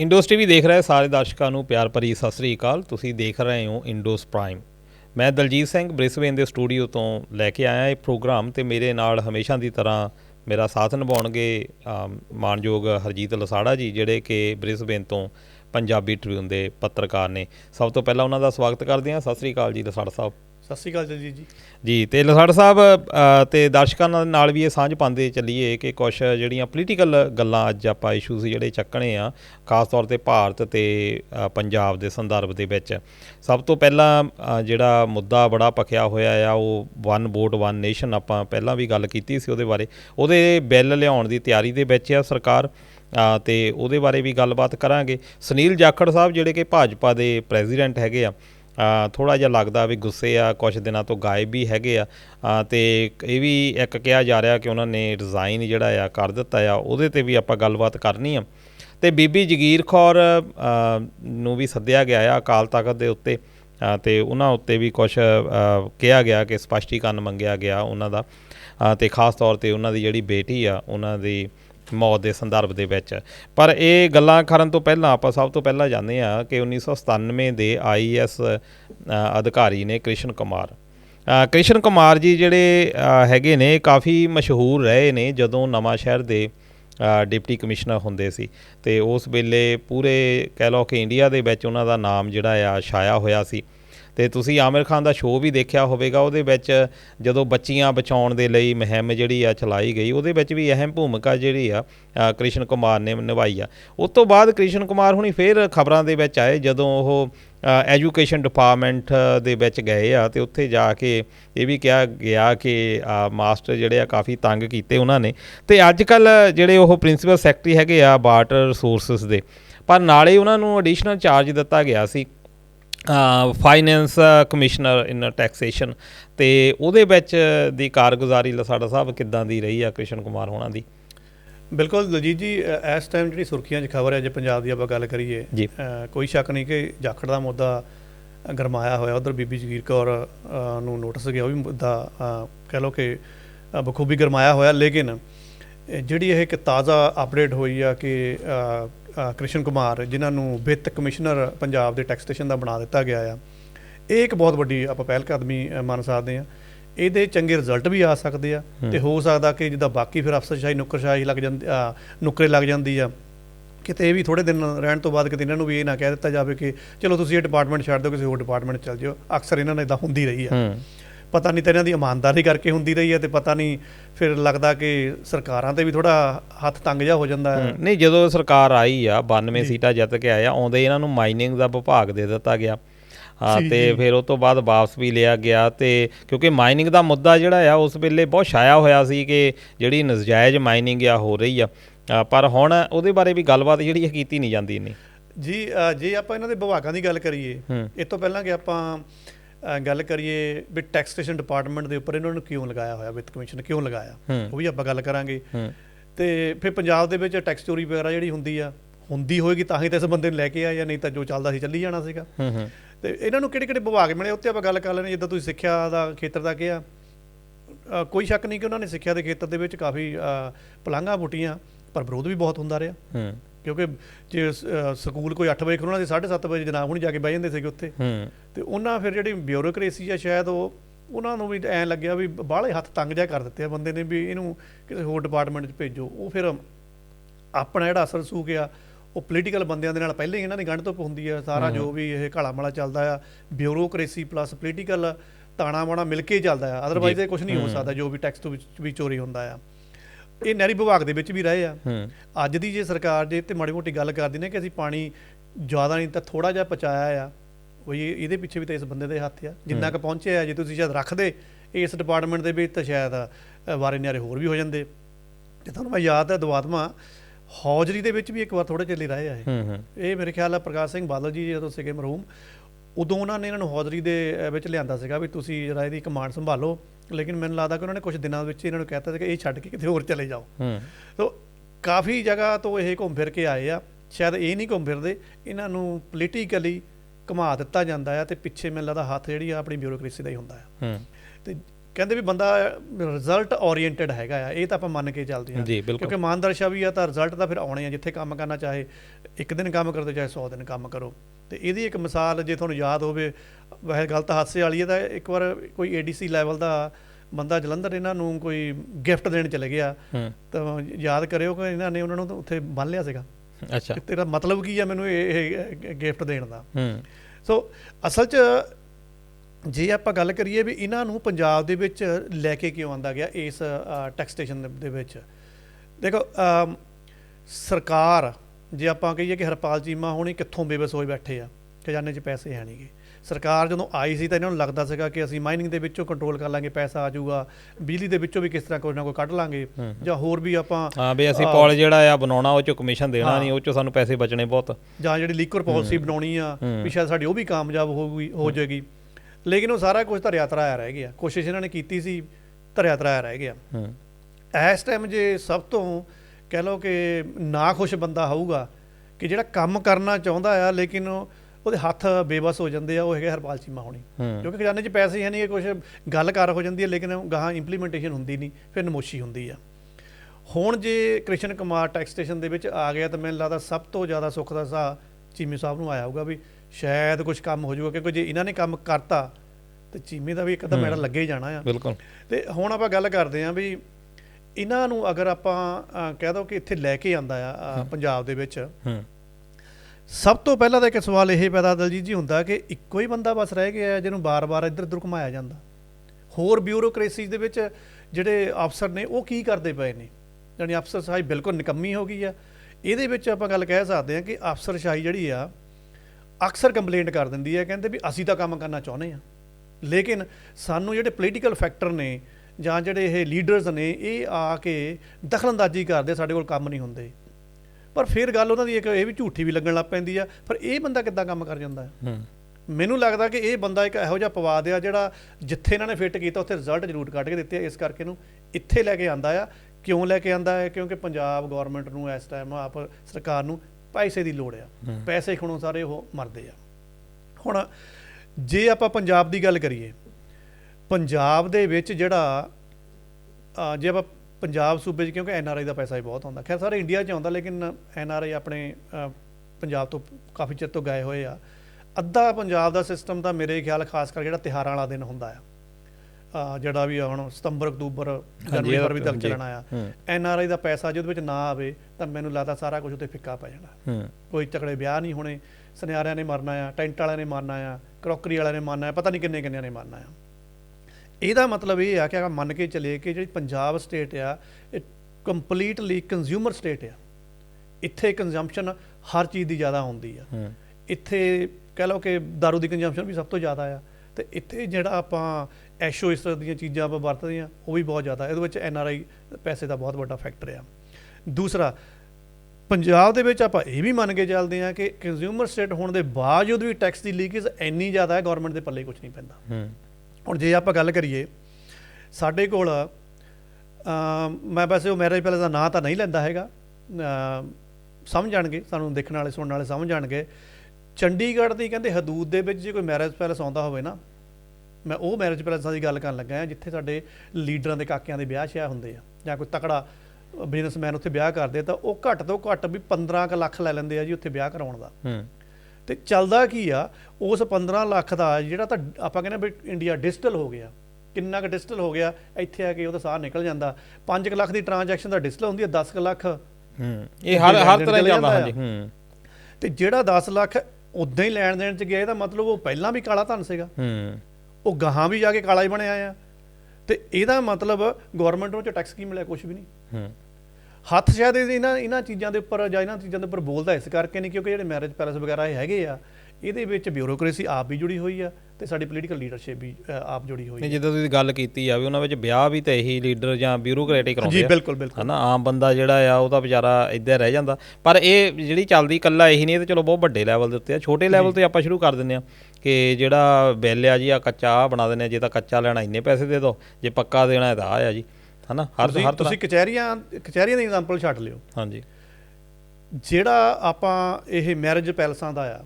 ਇੰਡੋਸ TV ਦੇਖ ਰਹੇ ਸਾਰੇ ਦਰਸ਼ਕਾਂ ਨੂੰ ਪਿਆਰ ਭਰੀ ਸਤਿ ਸ੍ਰੀ ਅਕਾਲ। ਤੁਸੀਂ ਦੇਖ ਰਹੇ ਹੋ ਇੰਡੋਸ ਪ੍ਰਾਈਮ ਮੈਂ ਦਲਜੀਤ ਸਿੰਘ ਬ੍ਰਿਸਬੇਨ ਦੇ ਸਟੂਡੀਓ ਤੋਂ ਲੈ ਕੇ ਆਇਆ ਇਹ ਪ੍ਰੋਗਰਾਮ ਤੇ ਮੇਰੇ ਨਾਲ ਹਮੇਸ਼ਾ ਦੀ ਤਰ੍ਹਾਂ ਮੇਰਾ ਸਾਥ ਨਿਭਾਉਣਗੇ ਅਮ, ਮਾਣਯੋਗ ਹਰਜੀਤ ਲਸਾੜਾ ਜੀ ਜਿਹੜੇ ਕਿ ਬ੍ਰਿਸਬੇਨ ਤੋਂ ਪੰਜਾਬੀ ਟ੍ਰਿਬਿਊਨ ਦੇ ਪੱਤਰਕਾਰ ਨੇ। ਸਭ ਤੋਂ ਪਹਿਲਾਂ ਉਹਨਾਂ ਦਾ ਸਵਾਗਤ ਕਰਦੇ ਹਾਂ। ਸਤਿ ਸ੍ਰੀ ਅਕਾਲ ਜੀ ਲਸਾੜਾ ਸਾਹਿਬ। ਸਤਿ ਸ਼੍ਰੀ ਅਕਾਲ ਜੀ ਜੀ। ਜੀ ਤੇ ਲਸਾੜ ਸਾਹਿਬ ਅ, ਤੇ ਦਰਸ਼ਕਾਂ ਨਾਲ- ਨਾਲ ਵੀ ਇਹ ਸਾਂਝ ਪਾਉਂਦੇ ਚੱਲੀਏ ਕਿ ਕੁਝ ਜਿਹੜੀਆਂ ਪੋਲੀਟੀਕਲ ਗੱਲਾਂ ਅੱਜ ਆਪਾਂ ਇਸ਼ੂਜ਼ ਜਿਹੜੇ ਚੱਕਣੇ ਆ ਖਾਸ ਤੌਰ ਤੇ ਭਾਰਤ ਤੇ ਪੰਜਾਬ ਦੇ ਸੰਦਰਭ ਦੇ ਵਿੱਚ। ਸਭ ਤੋਂ ਪਹਿਲਾਂ ਜਿਹੜਾ ਮੁੱਦਾ ਬੜਾ ਪਖਿਆ ਹੋਇਆ ਆ ਉਹ ਵਨ ਵੋਟ ਵਨ ਨੇਸ਼ਨ ਆਪਾਂ ਪਹਿਲਾਂ ਵੀ ਗੱਲ ਕੀਤੀ ਸੀ ਉਹਦੇ ਬਾਰੇ। ਉਹਦੇ ਬਿੱਲ ਲਿਆਉਣ ਦੀ ਤਿਆਰੀ ਦੇ ਵਿੱਚ ਆ ਸਰਕਾਰ ਅ, ਤੇ ਉਹਦੇ ਬਾਰੇ ਵੀ ਗੱਲਬਾਤ ਕਰਾਂਗੇ। ਸੁਨੀਲ ਜਾਖੜ ਸਾਹਿਬ ਜਿਹੜੇ ਕਿ ਭਾਜਪਾ ਦੇ ਪ੍ਰੈਜ਼ੀਡੈਂਟ ਹੈਗੇ ਆ ਥੋੜਾ ਜਿਹਾ ਲੱਗਦਾ ਵੀ ਗੁੱਸੇ ਆ ਕੁਝ ਦਿਨਾਂ ਤੋਂ ਗਾਇਬ ਵੀ ਹੈਗੇ ਆ। ਅ, ਤੇ ਇਹ ਵੀ ਇੱਕ ਕਿਹਾ ਜਾ ਰਿਹਾ ਕਿ ਉਹਨਾਂ ਨੇ ਰਿਜ਼ਾਈਨ ਜਿਹੜਾ ਆ ਕਰ ਦਿੱਤਾ ਆ ਉਹਦੇ ਤੇ ਵੀ ਆਪਾਂ ਗੱਲਬਾਤ ਕਰਨੀ ਆ। ਤੇ ਬੀਬੀ ਜਗੀਰ ਕੌਰ ਨੂੰ ਵੀ ਸੱਦਿਆ ਗਿਆ ਆ ਅਕਾਲ ਤਖਤ ਦੇ ਉੱਤੇ। ਅ, ਤੇ ਉਹਨਾਂ ਉੱਤੇ ਵੀ ਕੁਝ ਕਿਹਾ ਗਿਆ ਕਿ ਸਪਸ਼ਟੀਕਰਨ ਮੰਗਿਆ ਗਿਆ ਉਹਨਾਂ ਦਾ। ਅ, ਤੇ ਖਾਸ ਤੌਰ ਤੇ ਉਹਨਾਂ ਦੀ ਜਿਹੜੀ ਬੇਟੀ ਆ ਉਹਨਾਂ ਦੀ ਮੌਤ ਦੇ ਸੰਦਰਭ ਦੇ ਵਿੱਚ। ਪਰ ਇਹ ਗੱਲਾਂ ਕਰਨ ਤੋਂ ਪਹਿਲਾਂ ਆਪਾਂ ਸਭ ਤੋਂ ਪਹਿਲਾਂ ਜਾਣਦੇ ਆ ਕਿ 1997 ਦੇ ਆਈਐਸ ਅਧਿਕਾਰੀ ਨੇ ਕ੍ਰਿਸ਼ਨ ਕੁਮਾਰ। ਕ੍ਰਿਸ਼ਨ ਕੁਮਾਰ ਜੀ ਜਿਹੜੇ ਹੈਗੇ ਨੇ, ਕਾਫੀ ਮਸ਼ਹੂਰ ਰਹੇ ਨੇ ਜਦੋਂ ਨਵਾਂ ਸ਼ਹਿਰ ਦੇ ਡਿਪਟੀ ਕਮਿਸ਼ਨਰ ਹੁੰਦੇ ਸੀ। ਤੇ ਉਸ ਵੇਲੇ ਪੂਰੇ ਕਹਿ ਲਓ ਕਿ ਇੰਡੀਆ ਦੇ ਵਿੱਚ ਉਹਨਾਂ ਦਾ ਨਾਮ ਜਿਹੜਾ ਆ, ਛਾਇਆ ਹੋਇਆ ਸੀ। ਤੇ ਤੁਸੀਂ ਆਮਿਰ ਖਾਨ ਦਾ ਸ਼ੋਅ ਵੀ ਦੇਖਿਆ ਹੋਵੇਗਾ, ਉਹਦੇ ਵਿੱਚ ਜਦੋਂ ਬੱਚੀਆਂ ਬਚਾਉਣ ਦੇ ਲਈ ਮੁਹਿੰਮ ਜਿਹੜੀ ਆ ਚਲਾਈ ਗਈ, ਉਹਦੇ ਵਿੱਚ ਵੀ ਅਹਿਮ ਭੂਮਿਕਾ ਜਿਹੜੀ ਆ ਕ੍ਰਿਸ਼ਨ ਕੁਮਾਰ ਨੇ ਨਿਭਾਈ ਆ। ਉਸ ਤੋਂ ਬਾਅਦ ਕ੍ਰਿਸ਼ਨ ਕੁਮਾਰ ਹੁਣੀ ਫੇਰ ਖਬਰਾਂ ਦੇ ਵਿੱਚ ਆਏ, ਜਦੋਂ ਉਹ ਐਜੂਕੇਸ਼ਨ ਡਿਪਾਰਟਮੈਂਟ ਦੇ ਵਿੱਚ ਗਏ ਆ ਤੇ ਉੱਥੇ ਜਾ ਕੇ ਇਹ ਵੀ ਕਿਹਾ ਗਿਆ ਕਿ ਮਾਸਟਰ ਜਿਹੜੇ ਆ ਕਾਫੀ ਤੰਗ ਕੀਤੇ ਉਹਨਾਂ ਨੇ। ਤੇ ਅੱਜ ਕੱਲ ਜਿਹੜੇ ਉਹ ਪ੍ਰਿੰਸੀਪਲ ਸੈਕਟਰੀ ਹੈਗੇ ਆ ਵਾਟਰ ਰਿਸੋਰਸਸ ਦੇ, ਪਰ ਨਾਲੇ ਉਹਨਾਂ ਨੂੰ ਐਡੀਸ਼ਨਲ ਚਾਰਜ ਦਿੱਤਾ ਗਿਆ ਸੀ। ਫਾਈਨੈਂਸ ਕਮਿਸ਼ਨਰ ਇਨ ਟੈਕਸੇਸ਼ਨ ਤੇ ਉਹਦੇ ਵਿੱਚ ਦੀ ਕਾਰਗੁਜ਼ਾਰੀ ਲਸਾੜਾ ਸਾਹਿਬ ਕਿੱਦਾਂ ਦੀ ਰਹੀ ਆ ਕ੍ਰਿਸ਼ਨ ਕੁਮਾਰ ਹੋਣਾ ਦੀ? ਬਿਲਕੁਲ ਦਲਜੀਤ ਜੀ ਇਸ ਟਾਈਮ ਜਿਹੜੀ ਸੁਰਖੀਆਂ 'ਚ ਖਬਰ ਹੈ ਜੇ ਪੰਜਾਬ ਦੀ ਆਪਾਂ ਗੱਲ ਕਰੀਏ ਕੋਈ ਸ਼ੱਕ ਨਹੀਂ ਕਿ ਜਾਖੜ ਦਾ ਮੁੱਦਾ ਗਰਮਾਇਆ ਹੋਇਆ ਉਧਰ ਬੀਬੀ ਜਗੀਰ ਕੌਰ ਨੂੰ ਨੋਟਿਸ ਗਿਆ ਉਹ ਵੀ ਮੁੱਦਾ ਕਹਿ ਲਓ ਕਿ ਬਖੂਬੀ ਗਰਮਾਇਆ ਹੋਇਆ ਲੇਕਿਨ ਜਿਹੜੀ ਇਹ ਇੱਕ ਤਾਜ਼ਾ ਅਪਡੇਟ ਹੋਈ ਆ ਕਿ ਕ੍ਰਿਸ਼ਨ ਕੁਮਾਰ ਜਿਨ੍ਹਾਂ ਨੂੰ ਵਿੱਤ ਕਮਿਸ਼ਨਰ ਪੰਜਾਬ ਦੇ ਟੈਕਸਟੇਸ਼ਨ ਦਾ ਬਣਾ ਦਿੱਤਾ ਗਿਆ ਆ ਇਹ ਇੱਕ ਬਹੁਤ ਵੱਡੀ ਆਪਾਂ ਪਹਿਲ ਕਦਮੀ ਮੰਨ ਸਕਦੇ ਆ ਇਹਦੇ ਚੰਗੇ ਰਿਜ਼ਲਟ ਵੀ ਆ ਸਕਦੇ ਆ ਤੇ ਹੋ ਸਕਦਾ ਕਿ ਜਿੱਦਾਂ ਬਾਕੀ ਫਿਰ ਅਫਸਰਸ਼ਾਹੀ ਨੁੱਕਰਸ਼ਾਹੀ ਲੱਗ ਜਾਂਦੀ ਆ, ਨੁੱਕਰੇ ਲੱਗ ਜਾਂਦੀ ਆ। ਕਿਤੇ ਇਹ ਵੀ ਥੋੜੇ ਦਿਨ ਰਹਿਣ ਤੋਂ ਬਾਅਦ ਕਿਤੇ ਇਹਨਾਂ ਨੂੰ ਵੀ ਇਹ ਨਾ ਕਹਿ ਦਿੱਤਾ ਜਾਵੇ ਕਿ ਚਲੋ ਤੁਸੀਂ ਇਹ ਡਿਪਾਰਟਮੈਂਟ ਛੱਡ ਦਿਓ ਕਿਸੇ ਹੋਰ ਡਿਪਾਰਟਮੈਂਟ ਚਲ ਜਿਓ। ਅਕਸਰ ਇਹਨਾਂ ਨਾਲ ਇਦਾਂ ਹੁੰਦੀ ਰਹੀ ਆ। ਪਤਾ ਨਹੀਂ ਤਾਂ ਇਹਨਾਂ ਦੀ ਇਮਾਨਦਾਰੀ ਕਰਕੇ ਹੁੰਦੀ ਰਹੀ ਹੈ ਤੇ ਪਤਾ ਨਹੀਂ ਫਿਰ ਲੱਗਦਾ ਕਿ ਸਰਕਾਰਾਂ ਤੇ ਵੀ ਥੋੜਾ ਹੱਥ ਤੰਗ ਜਾ ਹੋ ਜਾਂਦਾ ਹੈ। ਨਹੀਂ ਜਦੋਂ ਸਰਕਾਰ ਆਈ ਆ 92 ਸੀਟਾਂ ਜਿੱਤ ਕੇ ਆਇਆ ਆਉਂਦੇ ਇਹਨਾਂ ਨੂੰ ਮਾਈਨਿੰਗ ਦਾ ਵਿਭਾਗ ਦੇ ਦਿੱਤਾ ਗਿਆ। ਹਾਂ ਤੇ। ਫਿਰ ਉਸ ਤੋਂ ਬਾਅਦ ਵਾਪਸ ਵੀ ਲਿਆ ਗਿਆ ਤੇ ਕਿਉਂਕਿ ਮਾਈਨਿੰਗ ਦਾ ਮੁੱਦਾ ਜਿਹੜਾ ਆ ਉਸ ਵੇਲੇ ਬਹੁਤ ਛਾਇਆ ਹੋਇਆ ਸੀ ਕਿ ਜਿਹੜੀ ਨਜਾਇਜ਼ ਮਾਈਨਿੰਗ ਆ ਹੋ ਰਹੀ ਆ। ਪਰ ਹੁਣ ਉਹਦੇ ਬਾਰੇ ਵੀ ਗੱਲਬਾਤ ਜਿਹੜੀ ਹੈ ਕੀਤੀ ਨਹੀਂ ਜਾਂਦੀ ਇੰਨੀ। ਜੀ ਜੇ ਆਪਾਂ ਇਹਨਾਂ ਦੇ ਵਿਭਾਗਾਂ ਦੀ ਗੱਲ ਕਰੀਏ। ਇਹ ਤੋਂ ਪਹਿਲਾਂ ਕਿ ਆਪਾਂ ਗੱਲ ਕਰੀਏ ਵੀ ਟੈਕਸੇਸ਼ਨ ਡਿਪਾਰਟਮੈਂਟ ਦੇ ਉੱਪਰ ਇਹਨਾਂ ਨੂੰ ਕਿਉਂ ਲਗਾਇਆ ਹੋਇਆ ਵਿੱਤ ਕਮਿਸ਼ਨ ਕਿਉਂ ਲਗਾਇਆ। ਉਹ ਵੀ ਆਪਾਂ ਗੱਲ ਕਰਾਂਗੇ। ਤੇ ਫਿਰ ਪੰਜਾਬ ਦੇ ਵਿੱਚ ਟੈਕਸ ਚੋਰੀ ਵਗੈਰਾ ਜਿਹੜੀ ਹੁੰਦੀ ਆ ਹੁੰਦੀ ਹੋਏਗੀ ਤਾਂ ਹੀ ਤਾਂ ਇਸ ਬੰਦੇ ਨੂੰ ਲੈ ਕੇ ਆਇਆ ਜਾਂ ਨਹੀਂ ਤਾਂ ਜੋ ਚੱਲਦਾ ਸੀ ਚੱਲੀ ਜਾਣਾ ਸੀਗਾ। ਤੇ ਇਹਨਾਂ ਨੂੰ ਕਿਹੜੇ ਕਿਹੜੇ ਵਿਭਾਗ ਮਿਲੇ? ਉੱਤੇ ਆਪਾਂ ਗੱਲ ਕਰ ਲੈਣੇ ਜਿੱਦਾਂ ਤੁਸੀਂ ਸਿੱਖਿਆ ਦਾ ਖੇਤਰ ਦਾ ਕਿਹਾ। ਕੋਈ ਸ਼ੱਕ ਨਹੀਂ ਕਿ ਉਹਨਾਂ ਨੇ ਸਿੱਖਿਆ ਦੇ ਖੇਤਰ ਦੇ ਵਿੱਚ ਕਾਫੀ ਪਲਾਂਘਾਂ ਪੁੱਟੀਆਂ ਪਰ ਵਿਰੋਧ ਵੀ ਬਹੁਤ ਹੁੰਦਾ ਰਿਹਾ। ਹੂੰ। ਕਿਉਂਕਿ ਜੇ ਸਕੂਲ ਕੋਈ 8 ਵਜੇ ਖੁੱਲ੍ਹਣਾ ਸੀ 7:30 ਵਜੇ ਜਨਾਬ ਹੁਣੀ ਜਾ ਕੇ ਬਹਿ ਜਾਂਦੇ ਸੀਗੇ ਉੱਥੇ। ਹੂੰ। ਤੇ ਉਹਨਾਂ ਫਿਰ ਜਿਹੜੀ ਬਿਊਰੋਕ੍ਰੇਸੀ ਆ ਸ਼ਾਇਦ ਉਹ ਉਹਨਾਂ ਨੂੰ ਵੀ ਐਂ ਲੱਗਿਆ ਵੀ ਬਾਹਲੇ ਹੱਥ ਤੰਗ ਜਿਹਾ ਕਰ ਦਿੱਤੇ ਆ ਬੰਦੇ ਨੇ ਵੀ ਇਹਨੂੰ ਕਿਸੇ ਹੋਰ ਡਿਪਾਰਟਮੈਂਟ 'ਚ ਭੇਜੋ। ਉਹ ਫਿਰ ਆਪਣਾ ਜਿਹੜਾ ਅਸਰ ਸੂ ਗਿਆ ਉਹ ਪੋਲੀਟੀਕਲ ਬੰਦਿਆਂ ਦੇ ਨਾਲ ਪਹਿਲੇ ਹੀ ਇਹਨਾਂ ਦੀ ਗੰਢ ਧੁੱਪ ਹੁੰਦੀ ਆ। ਸਾਰਾ ਜੋ ਵੀ ਇਹ ਘਾਲਾ ਮਾਲਾ ਚੱਲਦਾ ਆ ਬਿਊਰੋਕ੍ਰੇਸੀ ਪਲੱਸ ਪੋਲੀਟੀਕਲ ਤਾਣਾ ਬਾਣਾ ਮਿਲ ਕੇ ਚੱਲਦਾ ਆ। ਅਦਰਵਾਈਜ਼ ਜੀ। ਇਹ ਕੁਝ ਨਹੀਂ ਹੋ ਸਕਦਾ ਜੋ ਵੀ ਟੈਕਸ ਤੋਂ ਵਿੱਚ ਵੀ ਚੋਰੀ ਹੁੰਦਾ ਆ। ਇਹ ਨਹਿਰੀ ਵਿਭਾਗ ਦੇ ਵਿੱਚ ਵੀ ਰਹੇ ਆ। ਅੱਜ ਦੀ ਜੇ ਸਰਕਾਰ ਜੇ ਤੇ ਮਾੜੀ ਮੋਟੀ ਗੱਲ ਕਰਦੀ ਨੇ ਕਿ ਅਸੀਂ ਪਾਣੀ ਜ਼ਿਆਦਾ ਨਹੀਂ ਤਾਂ ਥੋੜਾ ਜਿਹਾ ਪਹੁੰਚਾਇਆ ਆ। ਉਹ ਇਹ- ਇਹਦੇ ਪਿੱਛੇ ਵੀ ਤਾਂ ਇਸ ਬੰਦੇ ਦੇ ਹੱਥ ਆ। ਜਿੰਨਾ ਕੁ ਪਹੁੰਚਿਆ ਜੇ ਤੁਸੀਂ ਸ਼ਾਇਦ ਰੱਖਦੇ ਇਸ ਡਿਪਾਰਟਮੈਂਟ ਦੇ ਵਿੱਚ ਤਾਂ ਸ਼ਾਇਦ ਵਾਰੇ ਨਿਆਰੇ ਹੋਰ ਵੀ ਹੋ ਜਾਂਦੇ। ਤੇ ਤੁਹਾਨੂੰ ਮੈਂ ਯਾਦ ਹੈ ਦਵਾਤਮਾ ਹੌਜਰੀ ਦੇ ਵਿੱਚ ਵੀ ਇੱਕ ਵਾਰ ਥੋੜੇ ਚਿਰ ਲਈ ਰਹੇ ਆ ਇਹ। ਇਹ ਮੇਰੇ ਖਿਆਲ ਆ ਪ੍ਰਕਾਸ਼ ਸਿੰਘ ਬਾਦਲ ਜੀ ਜਦੋਂ ਸੀਗੇ ਮਰਹੂਮ ਉਦੋਂ ਉਹਨਾਂ ਨੇ ਇਹਨਾਂ ਨੂੰ ਹੌਜਰੀ ਦੇ ਵਿੱਚ ਲਿਆਂਦਾ ਸੀਗਾ ਵੀ ਤੁਸੀਂ ਜਰਾ ਇਹਦੀ ਕਮਾਂਡ ਸੰਭਾਲੋ। ਲੇਕਿਨ ਮੈਨੂੰ ਲੱਗਦਾ ਕਿ ਉਹਨਾਂ ਨੇ ਕੁਝ ਦਿਨਾਂ ਵਿੱਚ ਇਹਨਾਂ ਨੂੰ ਕਹਿਤਾ ਸੀ ਕਿ ਇਹ ਛੱਡ ਕੇ ਕਿਤੇ ਹੋਰ ਚਲੇ ਜਾਓ। ਹੂੰ। ਤੋ ਕਾਫੀ ਜਗ੍ਹਾ ਤੋਂ ਇਹ ਘੁੰਮ ਫਿਰ ਕੇ ਆਏ ਆ। ਸ਼ਾਇਦ ਇਹ ਨਹੀਂ ਘੁੰਮ ਫਿਰਦੇ ਇਹਨਾਂ ਨੂੰ ਪੋਲੀਟੀਕਲੀ ਘੁਮਾ ਦਿੱਤਾ ਜਾਂਦਾ ਆ ਤੇ ਪਿੱਛੇ ਮੈਨੂੰ ਲੱਗਦਾ ਹੱਥ ਜਿਹੜੀ ਆ ਆਪਣੀ ਬਿਊਰੋਕ੍ਰੇਸੀ ਦਾ ਹੀ ਹੁੰਦਾ ਆ। ਹੂੰ। ਤੇ ਕਹਿੰਦੇ ਵੀ ਬੰਦਾ ਰਿਜ਼ਲਟ ਓਰੀਐਂਟਡ ਹੈਗਾ ਆ ਇਹ ਤਾਂ ਆਪਾਂ ਮੰਨ ਕੇ ਚੱਲਦੇ ਹਾਂ ਕਿਉਂਕਿ ਇਮਾਨਦਾਰ ਵੀ ਆ ਤਾਂ ਰਿਜ਼ਲਟ ਤਾਂ ਫਿਰ ਆਉਣੇ ਆ ਜਿੱਥੇ ਕੰਮ ਕਰਨਾ ਚਾਹੇ ਇੱਕ ਦਿਨ ਕੰਮ ਕਰੋ ਤੇ ਚਾਹੇ 100 ਦਿਨ ਕੰਮ ਕਰੋ। ਤੇ ਇਹਦੀ ਇੱਕ ਮਿਸਾਲ ਜੇ ਤੁਹਾਨੂੰ ਯਾਦ ਹੋਵੇ ਵੈਸੇ ਗੱਲ ਤਾਂ ਹਾਸੇ ਵਾਲੀ ਹੈ ਤਾਂ ਇੱਕ ਵਾਰ ਕੋਈ ਏਡੀਸੀ ਲੈਵਲ ਦਾ ਬੰਦਾ ਜਲੰਧਰ ਇਹਨਾਂ ਨੂੰ ਕੋਈ ਗਿਫਟ ਦੇਣ ਚਲੇ ਗਿਆ ਤਾਂ ਯਾਦ ਕਰਿਓ ਕਿ ਇਹਨਾਂ ਨੇ ਉਹਨਾਂ ਨੂੰ ਤਾਂ ਉੱਥੇ ਬੰਨ ਲਿਆ ਸੀਗਾ। ਅੱਛਾ। ਤੇਰਾ ਮਤਲਬ ਕੀ ਆ ਮੈਨੂੰ ਇਹ ਗਿਫਟ ਦੇਣ ਦਾ? ਹੂੰ। ਸੋ ਅਸਲ 'ਚ ਜੇ ਆਪਾਂ ਗੱਲ ਕਰੀਏ ਵੀ ਇਹਨਾਂ ਨੂੰ ਪੰਜਾਬ ਦੇ ਵਿੱਚ ਲੈ ਕੇ ਕਿਉਂ ਆਂਦਾ ਗਿਆ ਇਸ ਟੈਕਸਟੇਸ਼ਨ ਦੇ ਵਿੱਚ? ਦੇਖੋ ਸਰਕਾਰ ਜੇ ਆਪਾਂ ਕਹੀਏ ਕਿ ਹਰਪਾਲ ਚੀਮਾ ਹੁਣੀ ਕਿੱਥੋਂ ਬੇਬਸ ਹੋਏ ਬੈਠੇ ਆ ਖਜ਼ਾਨੇ 'ਚ ਪੈਸੇ ਹੈ ਨਹੀਂਗੇ ਸਰਕਾਰ ਜਦੋਂ ਆਈ ਸੀ ਤਾਂ ਇਹਨਾਂ ਨੂੰ ਲੱਗਦਾ ਸੀਗਾ ਕਿ ਅਸੀਂ ਮਾਈਨਿੰਗ ਦੇ ਵਿੱਚੋਂ ਕੰਟਰੋਲ ਕਰ ਲਾਂਗੇ ਪੈਸਾ ਆ ਜਾਊਗਾ ਬਿਜਲੀ ਦੇ ਵਿੱਚੋਂ ਵੀ ਕਿਸ ਤਰ੍ਹਾਂ ਕੋਈ ਨਾ ਕੋਈ ਕੱਢ ਲਾਂਗੇ। ਜਾਂ ਹੋਰ ਵੀ ਆਪਾਂ ਹਾਂ ਵੀ ਅਸੀਂ ਪੌਲ ਜਿਹੜਾ ਆ ਬਣਾਉਣਾ ਉਹ ਚੋਂ ਕਮਿਸ਼ਨ ਦੇਣਾ। ਨਹੀਂ ਉਹ ਚੋਂ ਸਾਨੂੰ ਪੈਸੇ ਬਚਣੇ ਬਹੁਤ। ਜਾਂ ਜਿਹੜੀ ਲੀਕਰ ਪਾਲਿਸੀ ਬਣਾਉਣੀ ਆ। ਵੀ ਸ਼ਾਇਦ ਸਾਡੀ ਉਹ ਵੀ ਕਾਮਯਾਬ ਹੋਊਗੀ ਹੋ ਜਾਏਗੀ। ਲੇਕਿਨ ਉਹ ਸਾਰਾ ਕੁਝ ਧਰਿਆ ਧਰਾਇਆ ਰਹਿ ਗਿਆ। ਕੋਸ਼ਿਸ਼ ਇਹਨਾਂ ਨੇ ਕੀਤੀ ਸੀ ਧਰਿਆ ਧਰਾਇਆ ਰਹਿ ਗਿਆ। ਹੂੰ। ਇਸ ਟਾਈਮ ਜੇ ਸਭ ਤੋਂ ਕਹਿ ਲਓ ਕਿ ਨਾ ਖੁਸ਼ ਬੰਦਾ ਹੋਊਗਾ ਕਿ ਜਿਹੜਾ ਕੰਮ ਕਰਨਾ ਚਾਹੁੰਦਾ ਆ ਲੇਕਿਨ ਉਹ- ਉਹਦੇ ਹੱਥ ਬੇਬਸ ਹੋ ਜਾਂਦੇ ਆ ਉਹ ਹੈਗੇ ਹਰਪਾਲ ਚੀਮਾ ਹੋਣੀ। ਕਿਉਂਕਿ ਖਜ਼ਾਨੇ 'ਚ ਪੈਸੇ ਹੈ ਨਹੀਂ ਕੁਝ ਗੱਲ ਕਰ ਹੋ ਜਾਂਦੀ ਹੈ ਲੇਕਿਨ ਗਾਹਾਂ ਇੰਪਲੀਮੈਂਟੇਸ਼ਨ ਹੁੰਦੀ ਨਹੀਂ ਫਿਰ ਨਮੋਸ਼ੀ ਹੁੰਦੀ ਆ। ਹੁਣ ਜੇ ਕ੍ਰਿਸ਼ਨ ਕੁਮਾਰ ਟੈਕਸ ਸਟੇਸ਼ਨ ਦੇ ਵਿੱਚ ਆ ਗਿਆ ਤਾਂ ਮੈਨੂੰ ਲੱਗਦਾ ਸਭ ਤੋਂ ਜ਼ਿਆਦਾ ਸੁੱਖ ਦਾ ਸਾਹ ਚੀਮੇ ਸਾਹਿਬ ਨੂੰ ਆਇਆ ਹੋਊਗਾ ਵੀ ਸ਼ਾਇਦ ਕੁਝ ਕੰਮ ਹੋ ਜਾਊਗਾ ਕਿਉਂਕਿ ਜੇ ਇਹਨਾਂ ਨੇ ਕੰਮ ਕਰਤਾ ਤੇ ਚੀਮੇ ਦਾ ਵੀ ਇੱਕ ਅੱਧਾ ਹੂੰ। ਮੈਡਲ ਲੱਗੇ ਜਾਣਾ ਆ। ਬਿਲਕੁਲ। ਤੇ ਹੁਣ ਆਪਾਂ ਗੱਲ ਕਰਦੇ ਹਾਂ ਵੀ ਇਹਨਾਂ ਨੂੰ ਅਗਰ ਆਪਾਂ ਕਹਿ ਦੋ ਕਿ ਇੱਥੇ ਲੈ ਕੇ ਆਂਦਾ ਆ ਪੰਜਾਬ ਦੇ ਵਿੱਚ। ਹੂੰ। ਸਭ ਤੋਂ ਪਹਿਲਾਂ ਤਾਂ ਇੱਕ ਸਵਾਲ ਇਹ ਪੈਦਾ ਦਲਜੀਤ ਜੀ ਹੁੰਦਾ ਕਿ ਇੱਕੋ ਹੀ ਬੰਦਾ ਬਸ ਰਹਿ ਗਿਆ ਜਿਹਨੂੰ ਬਾਰ-ਬਾਰ ਇੱਧਰ ਉੱਧਰ ਘੁਮਾਇਆ ਜਾਂਦਾ। ਹੋਰ ਬਿਊਰੋਕ੍ਰੇਸੀ ਦੇ ਵਿੱਚ ਜਿਹੜੇ ਅਫਸਰ ਨੇ ਉਹ ਕੀ ਕਰਦੇ ਪਏ ਨੇ? ਯਾਨੀ ਅਫਸਰ ਸ਼ਾਹੀ ਬਿਲਕੁਲ ਨਿਕੰਮੀ ਹੋ ਗਈ ਆ। ਇਹਦੇ ਵਿੱਚ ਆਪਾਂ ਗੱਲ ਕਹਿ ਸਕਦੇ ਹਾਂ ਕਿ ਅਫਸਰ ਸ਼ਾਹੀ ਜਿਹੜੀ ਆ ਅਕਸਰ ਕੰਪਲੇਂਟ ਕਰ ਦਿੰਦੀ ਹੈ ਕਹਿੰਦੇ ਵੀ ਅਸੀਂ ਤਾਂ ਕੰਮ ਕਰਨਾ ਚਾਹੁੰਦੇ ਆ ਲੇਕਿਨ ਸਾਨੂੰ ਜਿਹੜੇ ਪੋਲੀਟੀਕਲ ਫੈਕਟਰ ਨੇ ਜਾਂ ਜਿਹੜੇ ਇਹ ਲੀਡਰਸ ਨੇ ਇਹ ਆ ਕੇ ਦਖਲਅੰਦਾਜ਼ੀ ਕਰਦੇ ਸਾਡੇ ਕੋਲ ਕੰਮ ਨਹੀਂ ਹੁੰਦੇ। ਪਰ ਫਿਰ ਗੱਲ ਉਹਨਾਂ ਦੀ ਇੱਕ ਇਹ ਵੀ ਝੂਠੀ ਵੀ ਲੱਗਣ ਲੱਗ ਪੈਂਦੀ ਆ ਪਰ ਇਹ ਬੰਦਾ ਕਿੱਦਾਂ ਕੰਮ ਕਰ ਜਾਂਦਾ? ਹੈ। ਮੈਨੂੰ ਲੱਗਦਾ ਕਿ ਇਹ ਬੰਦਾ ਇੱਕ ਇਹੋ ਜਿਹਾ ਪਵਾਦ ਆ ਜਿਹੜਾ ਜਿੱਥੇ ਇਹਨਾਂ ਨੇ ਫਿੱਟ ਕੀਤਾ ਉੱਥੇ ਰਿਜ਼ਲਟ ਜ਼ਰੂਰ ਕੱਢ ਕੇ ਦਿੱਤੇ ਆ, ਇਸ ਕਰਕੇ ਇਹਨੂੰ ਇੱਥੇ ਲੈ ਕੇ ਆਂਦਾ ਆ। ਕਿਉਂ ਲੈ ਕੇ ਆਂਦਾ ਹੈ? ਕਿਉਂਕਿ ਪੰਜਾਬ ਗਵਰਨਮੈਂਟ ਨੂੰ ਇਸ ਟਾਈਮ ਆਪ ਸਰਕਾਰ ਨੂੰ ਪੈਸੇ ਦੀ ਲੋੜ ਆ। ਪੈਸੇ ਖਣੋਂ ਸਾਰੇ ਉਹ ਮਰਦੇ ਆ। ਹੁਣ ਜੇ ਆਪਾਂ ਪੰਜਾਬ ਦੀ ਗੱਲ ਕਰੀਏ ਪੰਜਾਬ ਦੇ ਵਿੱਚ ਜਿਹੜਾ ਜੇ ਆਪਾਂ ਪੰਜਾਬ ਸੂਬੇ 'ਚ ਕਿਉਂਕਿ ਐਨਆਰਆਈ ਦਾ ਪੈਸਾ ਹੀ ਬਹੁਤ ਆਉਂਦਾ। ਖੈਰ ਸਾਰੇ ਇੰਡੀਆ 'ਚ ਆਉਂਦਾ ਲੇਕਿਨ ਐਨਆਰਆਈ ਆਪਣੇ ਪੰਜਾਬ ਤੋਂ ਕਾਫੀ ਚਿਰ ਤੋਂ ਗਏ ਹੋਏ ਆ। ਅੱਧਾ ਪੰਜਾਬ ਦਾ ਸਿਸਟਮ ਤਾਂ ਮੇਰੇ ਖਿਆਲ ਖਾਸ ਕਰ ਜਿਹੜਾ ਤਿਹਾਰਾਂ ਵਾਲਾ ਦਿਨ ਹੁੰਦਾ ਆ। ਜਿਹੜਾ ਵੀ ਹੁਣ ਸਤੰਬਰ ਅਕਤੂਬਰ ਜਨਵਰੀ ਫਰਵਰੀ ਤੱਕ। ਚੱਲਣਾ ਆ। ਐਨਆਰਆਈ ਦਾ ਪੈਸਾ ਜਿਹਦੇ ਵਿੱਚ ਨਾ ਆਵੇ ਤਾਂ ਮੈਨੂੰ ਲੱਗਦਾ ਸਾਰਾ ਕੁਝ ਉੱਤੇ ਫਿੱਕਾ ਪੈ ਜਾਣਾ। ਕੋਈ ਤਕੜੇ ਵਿਆਹ ਨਹੀਂ ਹੋਣੇ ਸੁਨਿਆਰਿਆਂ ਨੇ ਮਰਨਾ ਆ ਟੈਂਟ ਵਾਲਿਆਂ ਨੇ ਮਰਨਾ ਆ ਕਰੋਕਰੀ ਵਾਲਿਆਂ ਨੇ ਮਰਨਾ ਆ ਪਤਾ ਨਹੀਂ ਕਿੰਨੇ ਕਿੰਨਿਆਂ ਨੇ ਮਰਨਾ ਆ। ਇਹਦਾ ਮਤਲਬ ਇਹ ਆ ਕਿ ਆਪਾਂ ਮੰਨ ਕੇ ਚੱਲੇ ਕਿ ਜਿਹੜੀ ਪੰਜਾਬ ਸਟੇਟ ਆ ਇਹ ਕੰਪਲੀਟਲੀ ਕੰਜ਼ਿਊਮਰ ਸਟੇਟ ਆ। ਇੱਥੇ ਕੰਜ਼ੰਪਸ਼ਨ ਹਰ ਚੀਜ਼ ਦੀ ਜ਼ਿਆਦਾ ਹੁੰਦੀ ਆ। ਇੱਥੇ ਕਹਿ ਲਓ ਕਿ ਦਾਰੂ ਦੀ ਕੰਜ਼ੰਪਸ਼ਨ ਵੀ ਸਭ ਤੋਂ ਜ਼ਿਆਦਾ ਆ। ਤੇ ਇੱਥੇ ਜਿਹੜਾ ਆਪਾਂ ਐਸ਼ੋ ਇਸ ਤਰ੍ਹਾਂ ਦੀਆਂ ਚੀਜ਼ਾਂ ਆਪਾਂ ਵਰਤਦੇ ਆ ਉਹ ਵੀ ਬਹੁਤ ਜ਼ਿਆਦਾ। ਇਹਦੇ ਵਿੱਚ ਐਨ ਆਰ ਆਈ ਪੈਸੇ ਦਾ ਬਹੁਤ ਵੱਡਾ ਫੈਕਟਰ ਆ। ਦੂਸਰਾ ਪੰਜਾਬ ਦੇ ਵਿੱਚ ਆਪਾਂ ਇਹ ਵੀ ਮੰਨ ਕੇ ਚੱਲਦੇ ਆ ਕਿ ਕੰਜ਼ਿਊਮਰ ਸਟੇਟ ਹੋਣ ਦੇ ਬਾਵਜੂਦ ਵੀ ਟੈਕਸ ਦੀ ਲੀਕੇਜ ਇੰਨੀ ਜ਼ਿਆਦਾ ਹੈ ਗਵਰਨਮੈਂਟ ਦੇ ਪੱਲੇ ਕੁਝ ਨਹੀਂ ਪੈਂਦਾ। ਹੂੰ ਹੁਣ ਜੇ ਆਪਾਂ ਗੱਲ ਕਰੀਏ, ਸਾਡੇ ਕੋਲ ਮੈਂ ਵੈਸੇ ਉਹ ਮੈਰਿਜ ਪੈਲੇਸ ਦਾ ਨਾਂ ਤਾਂ ਨਹੀਂ ਲੈਂਦਾ ਹੈਗਾ। ਸਮਝ ਜਾਣਗੇ, ਸਾਨੂੰ ਦੇਖਣ ਵਾਲੇ, ਸੁਣਨ ਵਾਲੇ ਸਮਝ ਜਾਣਗੇ। ਚੰਡੀਗੜ੍ਹ ਦੀ ਕਹਿੰਦੇ ਹਦੂਦ ਦੇ ਵਿੱਚ ਜੇ ਕੋਈ ਮੈਰਿਜ ਪੈਲੇਸ ਆਉਂਦਾ ਹੋਵੇ ਨਾ, ਮੈਂ ਉਹ ਮੈਰਿਜ ਪੈਲੇਸਾਂ ਦੀ ਗੱਲ ਕਰਨ ਲੱਗਾ ਹਾਂ ਜਿੱਥੇ ਸਾਡੇ ਲੀਡਰਾਂ ਦੇ ਕਾਕਿਆਂ ਦੇ ਵਿਆਹ ਸ਼ਿਆ ਹੁੰਦੇ ਆ, ਜਾਂ ਕੋਈ ਤਕੜਾ ਬਿਜ਼ਨਸਮੈਨ ਉੱਥੇ ਵਿਆਹ ਕਰਦੇ ਤਾਂ ਉਹ ਘੱਟ ਤੋਂ ਘੱਟ ਵੀ 15 ਕੁ ਲੱਖ ਲੈ ਲੈਂਦੇ ਆ ਜੀ ਉੱਥੇ ਵਿਆਹ ਕਰਾਉਣ ਦਾ। ਹੂੰ। ਤੇ ਚੱਲਦਾ ਕੀ ਆ ਉਸ 15 ਲੱਖ ਦਾ ਜਿਹੜਾ ਤਾਂ ਆਪਾਂ ਕਹਿੰਦੇ ਵੀ ਇੰਡੀਆ ਡਿਜੀਟਲ ਹੋ ਗਿਆ। ਕਿੰਨਾ ਕੁ ਡਿਜੀਟਲ ਹੋ ਗਿਆ ਇੱਥੇ ਆ ਕੇ ਉਹਦਾ ਸਾਹ ਨਿਕਲ ਜਾਂਦਾ। 5 ਲੱਖ ਦੀ ਟ੍ਰਾਂਜੈਕਸ਼ਨ ਦਾ ਡਿਜੀਟਲ ਹੁੰਦੀ ਹੈ 10 ਲੱਖ ਹੂੰ ਇਹ ਹਰ ਹਰ ਤਰ੍ਹਾਂ ਚੱਲ ਹਾਂਜੀ ਹੂੰ। ਤੇ ਜਿਹੜਾ 10 ਲੱਖ ਉਦਾਂ ਹੀ ਲੈਣ ਦੇਣ ਚ ਗਿਆ ਇਹਦਾ ਮਤਲਬ ਉਹ ਪਹਿਲਾਂ ਵੀ ਕਾਲਾ ਧਨ ਸੀਗਾ। ਹੂੰ। ਉਹ ਗਾਹਾਂ ਵੀ ਜਾ ਕੇ ਕਾਲਾ ਹੀ ਬਣਿਆ ਆ। ਤੇ ਇਹਦਾ ਮਤਲਬ ਗਵਰਨਮੈਂਟ ਨੂੰ ਚ ਟੈਕਸ ਕੀ ਮਿਲਿਆ ਕੁਝ ਵੀ ਨਹੀਂ। ਹੂੰ। ਹੱਥ ਸ਼ਾਇਦ ਇਹਨਾਂ ਇਹਨਾਂ ਚੀਜ਼ਾਂ ਦੇ ਉੱਪਰ ਜਾਂ ਇਹਨਾਂ ਚੀਜ਼ਾਂ ਦੇ ਉੱਪਰ ਬੋਲਦਾ ਇਸ ਕਰਕੇ ਨਹੀਂ ਕਿਉਂਕਿ ਜਿਹੜੇ ਮੈਰਿਜ ਪੈਲੇਸ ਵਗੈਰਾ ਇਹ ਹੈਗੇ ਆ ਇਹਦੇ ਵਿੱਚ ਬਿਊਰੋਕ੍ਰੇਸੀ ਆਪ ਵੀ ਜੁੜੀ ਹੋਈ ਆ ਤੇ ਸਾਡੀ ਪੋਲੀਟੀਕਲ ਲੀਡਰਸ਼ਿਪ ਵੀ ਆਪ ਜੁੜੀ ਹੋਈ ਨਹੀਂ ਹੈ ਜਿੱਦਾਂ ਤੁਸੀਂ ਗੱਲ ਕੀਤੀ ਆ ਵੀ ਉਹਨਾਂ ਵਿੱਚ ਵਿਆਹ ਵੀ ਤਾਂ ਇਹੀ ਲੀਡਰ ਜਾਂ ਬਿਊਰੋਕਰੇਟਿਕ ਜੀ ਕਰਾਉਂਦੇ ਆ। ਬਿਲਕੁਲ ਬਿਲਕੁਲ। ਹਨਾ ਆਮ ਬੰਦਾ ਜਿਹੜਾ ਆ ਉਹ ਤਾਂ ਵਿਚਾਰਾ ਇੱਦਾਂ ਰਹਿ ਜਾਂਦਾ। ਪਰ ਇਹ ਜਿਹੜੀ ਚੱਲਦੀ ਕੱਲਾ ਇਹੀ ਨਹੀਂ ਇਹ ਤਾਂ ਚਲੋ ਬਹੁਤ ਵੱਡੇ ਲੈਵਲ ਦੇ ਉੱਤੇ ਆ। ਛੋਟੇ ਲੈਵਲ ਤੇ ਆਪਾਂ ਸ਼ੁਰੂ ਕਰ ਦਿੰਦੇ ਆ ਕਿ ਜਿਹੜਾ ਬਿੱਲ ਆ ਜੀ ਆ ਕੱਚਾ ਆਹ ਬਣਾ ਦਿੰਦੇ ਆ। ਜੇ ਤਾਂ ਕੱਚਾ ਲੈਣਾ ਇੰਨੇ ਪੈਸੇ ਦੇ ਦਿਓ ਜੇ ਪੱਕਾ ਦੇਣਾ ਹੈ ਤਾਂ ਆ ਆ ਜੀ। ਹਨਾ? ਹਰ ਤੁਸੀਂ ਹਰ ਤੁਸੀਂ ਕਚਹਿਰੀਆਂ ਕਚਹਿਰੀਆਂ ਦੀ ਐਗਜ਼ਾਮਪਲ ਛੱਡ ਲਿਓ। ਹਾਂਜੀ। ਜਿਹੜਾ ਆਪਾਂ ਇਹ ਮੈਰਿਜ ਪੈਲਸਾਂ ਦਾ ਆ